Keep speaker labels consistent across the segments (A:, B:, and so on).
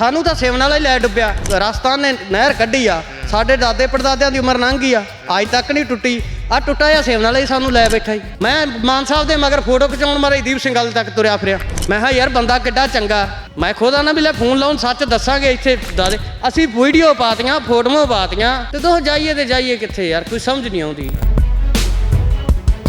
A: ਸਾਨੂੰ ਤਾਂ ਸੇਵਨ ਵਾਲਾ ਹੀ ਲੈ ਡੁੱਬਿਆ। ਰਾਜਸਥਾਨ ਨੇ ਨਹਿਰ ਕੱਢੀ ਆ। ਸਾਡੇ ਦਾਦੇ ਪੜਦਾਦਿਆਂ ਦੀ ਉਮਰ ਲੰਘ ਗਈ ਆ। ਅੱਜ ਤੱਕ ਨਹੀਂ ਟੁੱਟੀ। ਆ ਟੁੱਟਾ ਆ ਸੇਵਨ ਵਾਲਾ ਹੀ ਸਾਨੂੰ ਲੈ ਬੈਠਾ ਜੀ। ਮੈਂ ਮਾਨ ਸਾਹਿਬ ਦੇ ਮਗਰ ਫੋਟੋ ਖਿਚਾਉਣ ਮਾਰੇ ਦੀਪ ਸਿੰਘ ਗੱਲ ਤੱਕ ਤੁਰਿਆ ਫਿਰਿਆ। ਮੈਂ ਕਿਹਾ, ਯਾਰ, ਬੰਦਾ ਕਿੱਡਾ ਚੰਗਾ ਮੈਂ ਖੁਦ ਆਣਾ ਵੀ ਲੈ, ਫੋਨ ਲਾਉਣ ਸੱਚ ਦੱਸਾਂਗੇ ਇੱਥੇ ਦਾਦੇ। ਅਸੀਂ ਵੀਡੀਓ ਪਾਤੀਆਂ, ਫੋਟੋਆਂ ਪਾਤੀਆਂ। ਤੇ ਦੋ ਜਾਈਏ ਤੇ ਜਾਈਏ ਕਿੱਥੇ ਯਾਰ? ਕੋਈ ਸਮਝ ਨਹੀਂ ਆਉਂਦੀ।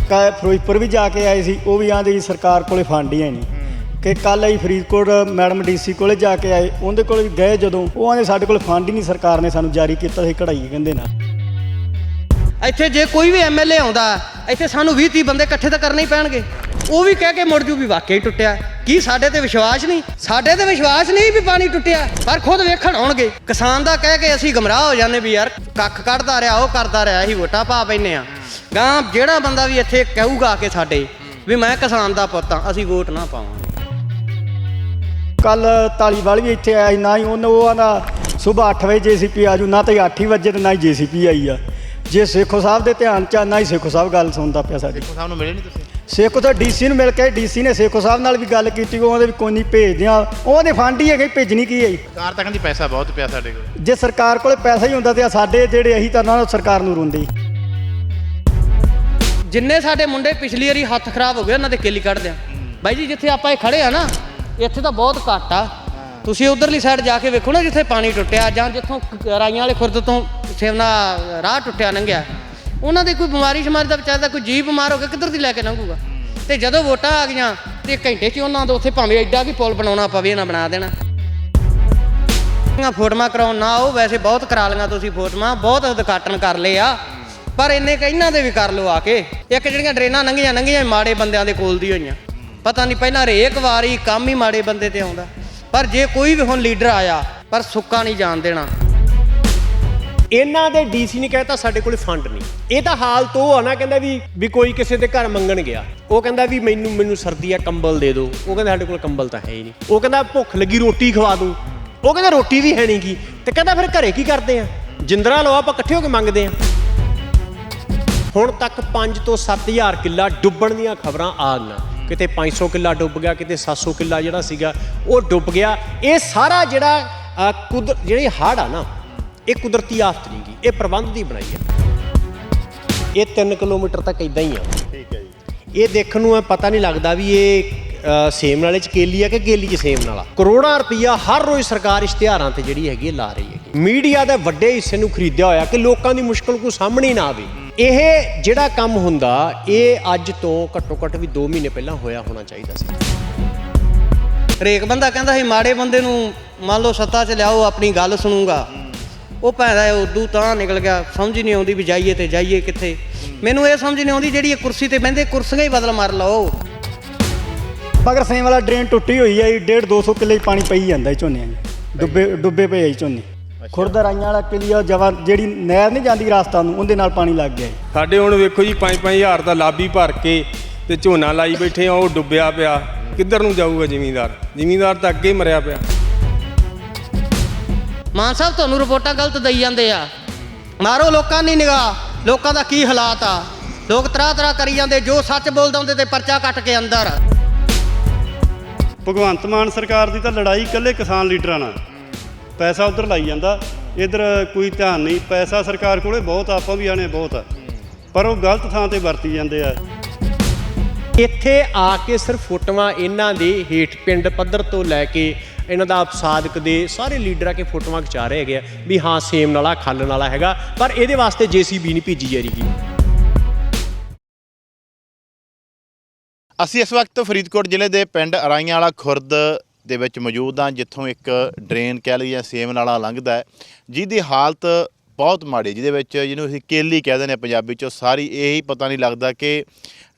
B: ਕਾ ਫਿਰੋਜ਼ਪੁਰ ਵੀ ਜਾ ਕੇ ਆਏ ਸੀ। ਉਹ ਵੀ ਆਂਦੇ ਜੀ ਸਰਕਾਰ ਕੋਲੇ ਫੰਡ ਹੀ ਹੈ ਨਹੀਂ। ਕਿ ਕੱਲ ਅਸੀਂ ਫਰੀਦਕੋਟ ਮੈਡਮ ਡੀਸੀ ਕੋਲੇ ਜਾ ਕੇ ਆਏ। ਉਹਦੇ ਕੋਲ ਗਏ ਜਦੋਂ। ਉਹ ਆਂਦੇ, ਸਾਡੇ ਕੋਲ ਫੰਡ ਹੀ ਨਹੀਂ ਸਰਕਾਰ ਨੇ ਸਾਨੂੰ ਜਾਰੀ ਕੀਤਾ ਸੀ ਕਢਾਈ ਕਹਿੰਦੇ ਨਾ।
A: ਇੱਥੇ ਜੇ ਕੋਈ ਵੀ ਐਮਐਲਏ ਆਉਂਦਾ, ਇੱਥੇ ਸਾਨੂੰ 20 30 ਬੰਦੇ ਇਕੱਠੇ ਤਾਂ ਕਰਨੇ ਹੀ ਪੈਣਗੇ। ਉਹ ਵੀ ਕਹਿ ਕੇ ਮੁੜ ਜੂ ਵੀ ਵਾਕਈ ਟੁੱਟਿਆ। ਕੀ ਸਾਡੇ ਤੇ ਵਿਸ਼ਵਾਸ ਨਹੀਂ? ਸਾਡੇ ਤੇ ਵਿਸ਼ਵਾਸ ਨਹੀਂ ਵੀ ਪਾਣੀ ਟੁੱਟਿਆ, ਪਰ ਖੁਦ ਵੇਖਣ ਆਉਣਗੇ। ਕਿਸਾਨ ਦਾ ਕਹਿ ਕੇ ਅਸੀਂ ਗਮਰਾਹ ਹੋ ਜਾਂਦੇ ਵੀ ਯਾਰ, ਕੱਖ ਕੱਢਦਾ ਰਿਹਾ, ਉਹ ਕਰਦਾ ਰਿਹਾ, ਅਸੀਂ ਵੋਟਾਂ ਪਾ ਪੈਨੇ ਆ ਗਾਂ ਜਿਹੜਾ ਬੰਦਾ ਵੀ ਇੱਥੇ ਕਹੂਗਾ ਕਿ ਸਾਡੇ, ਵੀ ਮੈਂ ਕਿਸਾਨ ਦਾ ਪੁੱਤ ਆ ਅਸੀਂ ਵੋਟ ਨਾ ਪਾਵਾਂਗੇ।
B: ਕੱਲ ਤਾਲੀਵਾਲ ਵੀ ਇੱਥੇ ਆਇਆ ਸੀ ਨਾ ਹੀ ਉਹਨੇ ਉਹ ਆਂਦਾ ਸਵੇਰ 8 ਵਜੇ ਜੀਸੀਪੀ ਆਜੂ ਨਾ ਤਾਂ 8 ਹੀ ਵਜੇ ਤੇ ਨਾ ਹੀ ਜੀਸੀਪੀ ਆਈ ਆ। ਜੇ ਸੇਖੋ ਸਾਹਿਬ ਦੇ ਧਿਆਨ ਚ ਆ, ਨਾ ਹੀ ਸੇਖੋ ਸਾਹਿਬ ਗੱਲ ਸੁਣਦਾ ਪਿਆ ਸਾਡੀ।
C: ਦੇਖੋ ਸਾਹਿਬ ਨੂੰ ਮਿਲੇ ਨਹੀਂ ਤੁਸੀਂ?
B: ਸੇਖੋ ਤਾਂ ਡੀਸੀ ਨੂੰ ਮਿਲ ਕੇ ਡੀਸੀ ਨੇ ਸੇਖੋ ਸਾਹਿਬ ਨਾਲ ਵੀ ਗੱਲ ਕੀਤੀ ਉਹ ਆਂਦੇ ਵੀ ਕੋਈ ਨਹੀਂ ਭੇਜਦੇ ਆ। ਉਹਦੇ ਫੰਡ ਹੀ ਹੈਗੇ ਭੇਜਣੀ ਕੀ ਹੈ ਜੀ?
C: ਸਰਕਾਰ ਤਾਂ ਕਹਿੰਦੀ ਪੈਸਾ ਬਹੁਤ ਪਿਆ ਸਾਡੇ ਕੋਲ।
B: ਜੇ ਸਰਕਾਰ ਕੋਲੇ ਪੈਸਾ ਹੀ ਹੁੰਦਾ ਤੇ ਆਹ ਸਾਡੇ ਜਿਹੜੇ ਅਸੀਂ ਤਾਂ ਨਾ ਸਰਕਾਰ ਨੂੰ ਰੋਂਦੇ।
A: ਜਿੰਨੇ ਸਾਡੇ ਮੁੰਡੇ ਪਿਛਲੀ ਵਾਰੀ ਹੱਥ ਖਰਾਬ ਹੋ ਗਏ ਉਹਨਾਂ ਦੇ ਕੇਲੀ ਕੱਢਦੇ ਆ। ਬਾਈ ਜੀ ਜਿੱਥੇ ਆਪਾਂ ਇਹ ਖੜੇ ਆ ਨਾ ਇੱਥੇ ਤਾਂ ਬਹੁਤ ਘੱਟ ਆ। ਤੁਸੀਂ ਉਧਰਲੀ ਸਾਈਡ ਜਾ ਕੇ ਵੇਖੋ ਨਾ ਜਿੱਥੇ ਪਾਣੀ ਟੁੱਟਿਆ ਜਾਂ ਜਿੱਥੋਂ ਰਾਈਆਂ ਵਾਲੇ ਖੁਰਦ ਤੋਂ ਸੇਵਨਾ ਰਾਹ ਟੁੱਟਿਆ ਲੰਘਿਆ। ਉਹਨਾਂ ਦੀ ਕੋਈ ਬਿਮਾਰੀ ਸ਼ਮਾਰੀ ਦਾ ਵਿਚਾਰਾ ਦਾ ਕੋਈ ਜੀਵ ਬਿਮਾਰ ਹੋ ਗਿਆ ਕਿੱਧਰ ਦੀ ਲੈ ਕੇ ਲੰਘੂਗਾ? ਤੇ ਜਦੋਂ ਵੋਟਾਂ ਆ ਗਈਆਂ ਤੇ ਘੰਟੇ 'ਚ ਉਹਨਾਂ ਦਾ ਉੱਥੇ ਭਾਵੇਂ ਐਡਾ ਵੀ ਪੁਲ ਬਣਾਉਣਾ ਪਵੇ ਨਾ ਬਣਾ ਦੇਣਾ। ਫੋਟੋਆਂ ਕਰਾਉਣ ਨਾ ਉਹ ਵੈਸੇ ਬਹੁਤ ਕਰਾ ਲਈਆਂ ਤੁਸੀਂ ਫੋਟੋਆਂ ਬਹੁਤ ਉਦਘਾਟਨ ਕਰ ਲਏ ਆ। ਪਰ ਇੰਨੇ ਕ ਇਹਨਾਂ ਦੇ ਵੀ ਕਰ ਲਓ ਆ ਕੇ। ਇੱਕ ਜਿਹੜੀਆਂ ਡਰੇਨਾਂ ਲੰਘੀਆਂ ਲੰਘੀਆਂ ਮਾੜੇ ਬੰਦਿਆਂ ਦੇ ਕੋਲ ਦੀ ਹੋਈਆਂ। ਪਤਾ ਨਹੀਂ ਪਹਿਲਾਂ ਹਰੇਕ ਵਾਰੀ ਕੰਮ ਹੀ ਮਾੜੇ ਬੰਦੇ ਤੇ ਆਉਂਦਾ। ਪਰ ਜੇ ਕੋਈ ਵੀ ਹੁਣ ਲੀਡਰ ਆਇਆ, ਪਰ ਸੁੱਕਾ ਨਹੀਂ ਜਾਣ ਦੇਣਾ।
D: ਇਹਨਾਂ ਦੇ ਡੀਸੀ ਨੇ ਕਹਿਤਾ ਸਾਡੇ ਕੋਲ ਫੰਡ ਨਹੀਂ। ਇਹ ਤਾਂ ਹਾਲਤ ਉਹ ਆ ਨਾ, ਕਹਿੰਦਾ ਵੀ ਵੀ ਕੋਈ ਕਿਸੇ ਦੇ ਘਰ ਮੰਗਣ ਗਿਆ। ਉਹ ਕਹਿੰਦਾ ਵੀ ਮੈਨੂੰ ਮੈਨੂੰ ਸਰਦੀ ਆ, ਕੰਬਲ ਦੇ ਦਿਓ। ਉਹ ਕਹਿੰਦਾ ਸਾਡੇ ਕੋਲ ਕੰਬਲ ਤਾਂ ਹੈ ਹੀ ਨਹੀਂ। ਉਹ ਕਹਿੰਦਾ ਭੁੱਖ ਲੱਗੀ, ਰੋਟੀ ਖਵਾ ਦੂੰ। ਉਹ ਕਹਿੰਦਾ ਰੋਟੀ ਵੀ ਹੈ ਨਹੀਂ ਨਹੀਂਗੀ। ਤੇ ਕਹਿੰਦਾ ਫਿਰ ਘਰੇ ਕੀ ਕਰਦੇ ਆ? ਜਿੰਦਰਾ ਲਓ, ਆਪਾਂ ਇਕੱਠੇ ਹੋ ਕੇ ਮੰਗਦੇ ਆ। ਹੁਣ ਤੱਕ 5 ਤੋਂ 7000 ਕਿੱਲਾ ਡੁੱਬਣ ਦੀਆਂ ਖਬਰਾਂ ਆ ਗਈਆਂ। ਕਿਤੇ 500 ਕਿੱਲਾ ਡੁੱਬ ਗਿਆ ਕਿਤੇ 700 ਕਿੱਲਾ ਜਿਹੜਾ ਸੀਗਾ ਉਹ ਡੁੱਬ ਗਿਆ। ਇਹ ਸਾਰਾ ਜਿਹੜਾ ਕੁਦਰ ਜਿਹੜੀ ਹੜ੍ਹ ਆ ਨਾ ਇਹ ਕੁਦਰਤੀ ਆਫਤ ਨਹੀਂ ਗੀ ਇਹ ਪ੍ਰਬੰਧ ਦੀ ਬਣਾਈ ਹੈ ਇਹ 3 ਕਿਲੋਮੀਟਰ ਤੱਕ ਇਦਾਂ ਹੀ ਆ।
C: ਠੀਕ ਹੈ ਜੀ।
D: ਇਹ ਦੇਖਣ ਨੂੰ ਪਤਾ ਨਹੀਂ ਲੱਗਦਾ ਵੀ ਇਹ ਸੇਮ ਨਾਲੇ ਚ ਕੇਲੀ ਆ ਕਿ ਕੇਲੀ ਚ ਸੇਮ ਨਾਲਾ। ਕਰੋੜਾਂ ਰੁਪਈਆ ਹਰ ਰੋਜ਼ ਸਰਕਾਰ ਇਸ਼ਤਿਹਾਰਾਂ ਤੇ ਜਿਹੜੀ ਹੈਗੀ ਹੈ ਲਾ ਰਹੀ ਹੈਗੀ। ਮੀਡੀਆ ਦੇ ਵੱਡੇ ਹਿੱਸੇ ਨੂੰ ਖਰੀਦਿਆ ਹੋਇਆ ਕਿ ਲੋਕਾਂ ਦੀ ਮੁਸ਼ਕਲ ਕੋਈ ਸਾਹਮਣੇ ਹੀ ਨਾ ਆਵੇ। ਇਹ ਜਿਹੜਾ ਕੰਮ ਹੁੰਦਾ ਇਹ ਅੱਜ ਤੋਂ ਘੱਟੋ ਘੱਟ ਵੀ 2 ਮਹੀਨੇ ਪਹਿਲਾਂ ਹੋਇਆ ਹੋਣਾ ਚਾਹੀਦਾ ਸੀ।
A: ਹਰੇਕ ਬੰਦਾ ਕਹਿੰਦਾ ਸੀ ਮਾੜੇ ਬੰਦੇ ਨੂੰ ਮੰਨ ਲਓ ਸੱਤਾ 'ਚ ਲਿਆਓ ਆਪਣੀ ਗੱਲ ਸੁਣੂਗਾ। ਉਹ ਭੈਣਾ ਉਦੋਂ ਤਾਂ ਨਿਕਲ ਗਿਆ। ਸਮਝ ਨਹੀਂ ਆਉਂਦੀ ਵੀ ਜਾਈਏ ਤੇ ਜਾਈਏ ਕਿੱਥੇ। ਮੈਨੂੰ ਇਹ ਸਮਝ ਨਹੀਂ ਆਉਂਦੀ ਜਿਹੜੀ ਇਹ ਕੁਰਸੀ ਤੇ ਬਹਿੰਦੇ ਕੁਰਸੀਆਂ ਹੀ ਬਦਲ ਮਾਰ ਲਓ।
B: ਮਗਰ ਸੇਮ ਵਾਲਾ ਡਰੇਨ ਟੁੱਟੀ ਹੋਈ ਹੈ ਜੀ 1.5 200 ਕਿੱਲੇ ਪਾਣੀ ਪਈ ਜਾਂਦਾ ਜੀ ਝੋਨਿਆਂ 'ਚ। ਡੁੱਬੇ ਡੁੱਬੇ ਪਏ ਆ ਜੀ ਝੋਨੇ। ਖੁਰਦ ਰਾਈਆਂ ਵਾਲਾ ਕਿਲਿਆ ਜਵਾ ਜਿਹੜੀ ਨਹਿਰ ਨਹੀਂ ਜਾਂਦੀ ਰਾਸਤਾ ਨੂੰ ਉਹਦੇ ਨਾਲ ਪਾਣੀ ਲੱਗ ਗਿਆ
E: ਸਾਡੇ ਹੁਣ ਵੇਖੋ ਜੀ 5-5000 ਦਾ ਲਾਬੀ ਭਰ ਕੇ ਤੇ ਝੋਨਾ ਲਾਈ ਬੈਠੇ ਆ ਉਹ ਡੁੱਬਿਆ ਪਿਆ। ਕਿੱਧਰ ਨੂੰ ਜਾਊਗਾ ਜ਼ਿਮੀਂਦਾਰ? ਜ਼ਿਮੀਂਦਾਰ ਤਾਂ ਅੱਗੇ ਹੀ ਮਰਿਆ ਪਿਆ।
A: ਮਾਨ ਸਾਹਿਬ ਤੁਹਾਨੂੰ ਰਿਪੋਰਟਾਂ ਗਲਤ ਦਈ ਜਾਂਦੇ ਆ। ਮਾਰੋ ਲੋਕਾਂ ਦੀ ਨਿਗਾਹ ਲੋਕਾਂ ਦਾ ਕੀ ਹਾਲਾਤ ਆ? ਲੋਕ ਤਰ੍ਹਾਂ ਤਰ੍ਹਾਂ ਕਰੀ ਜਾਂਦੇ ਜੋ ਸੱਚ ਬੋਲਦਾ ਹੁੰਦੇ ਤੇ ਪਰਚਾ ਕੱਟ ਕੇ ਅੰਦਰ।
F: ਭਗਵੰਤ ਮਾਨ ਸਰਕਾਰ ਦੀ ਤਾਂ ਲੜਾਈ ਇਕੱਲੇ ਕਿਸਾਨ ਲੀਡਰਾਂ ਨਾਲ। ਪੈਸਾ ਉਧਰ ਲਾਈ ਜਾਂਦਾ ਇਧਰ ਕੋਈ ਧਿਆਨ ਨਹੀਂ ਪੈਸਾ ਸਰਕਾਰ ਕੋਲੇ ਬਹੁਤ ਆ, ਆਪਾਂ ਵੀ ਆਣੇ ਬਹੁਤ ਆ। ਪਰ ਉਹ ਗਲਤ ਥਾਂ ਤੇ ਵਰਤੀ ਜਾਂਦੇ ਆ।
D: ਇੱਥੇ ਆ ਕੇ ਸਿਰਫ ਫੋਟੋਆਂ ਇਹਨਾਂ ਦੇ ਹੇਠ ਪਿੰਡ ਪੱਧਰ ਤੋਂ ਲੈ ਕੇ ਇਹਨਾਂ ਦਾ ਸਾਦਕ ਦੇ ਸਾਰੇ ਲੀਡਰ ਆ ਕੇ ਫੋਟੋਆਂ ਖਿਚਾ ਰਹੇ ਹੈਗੇ ਆ ਵੀ ਹਾਂ ਸੇਮ ਨਾਲਾ ਖੱਲ ਨਾਲਾ ਹੈਗਾ ਪਰ ਇਹਦੇ ਵਾਸਤੇ ਜੀਸੀਬੀ ਨਹੀਂ ਭੇਜੀ ਜਾ ਰਹੀ।
C: ਅਸੀਂ ਇਸ ਵਕਤ ਫਰੀਦਕੋਟ ਜ਼ਿਲ੍ਹੇ ਦੇ ਪਿੰਡ ਅਰਾਈਆਂ ਵਾਲਾ ਖੁਰਦ ਦੇ ਵਿੱਚ ਮੌਜੂਦ ਹਾਂ, ਜਿੱਥੋਂ ਇੱਕ ਡਰੇਨ ਕਹਿ ਲਈਏ ਜਾਂ ਸੇਮ ਨਾਲਾ ਲੰਘਦਾ ਹੈ। ਜਿਹਦੀ ਹਾਲਤ ਬਹੁਤ ਮਾੜੀ, ਜਿਹਦੇ ਵਿੱਚ ਜਿਹਨੂੰ ਅਸੀਂ ਕੇਲੀ ਕਹਿ ਦਿੰਦੇ ਨੇ ਪੰਜਾਬੀ ਚੋਂ ਸਾਰੀ ਇਹੀ ਪਤਾ ਨਹੀਂ ਲੱਗਦਾ ਕਿ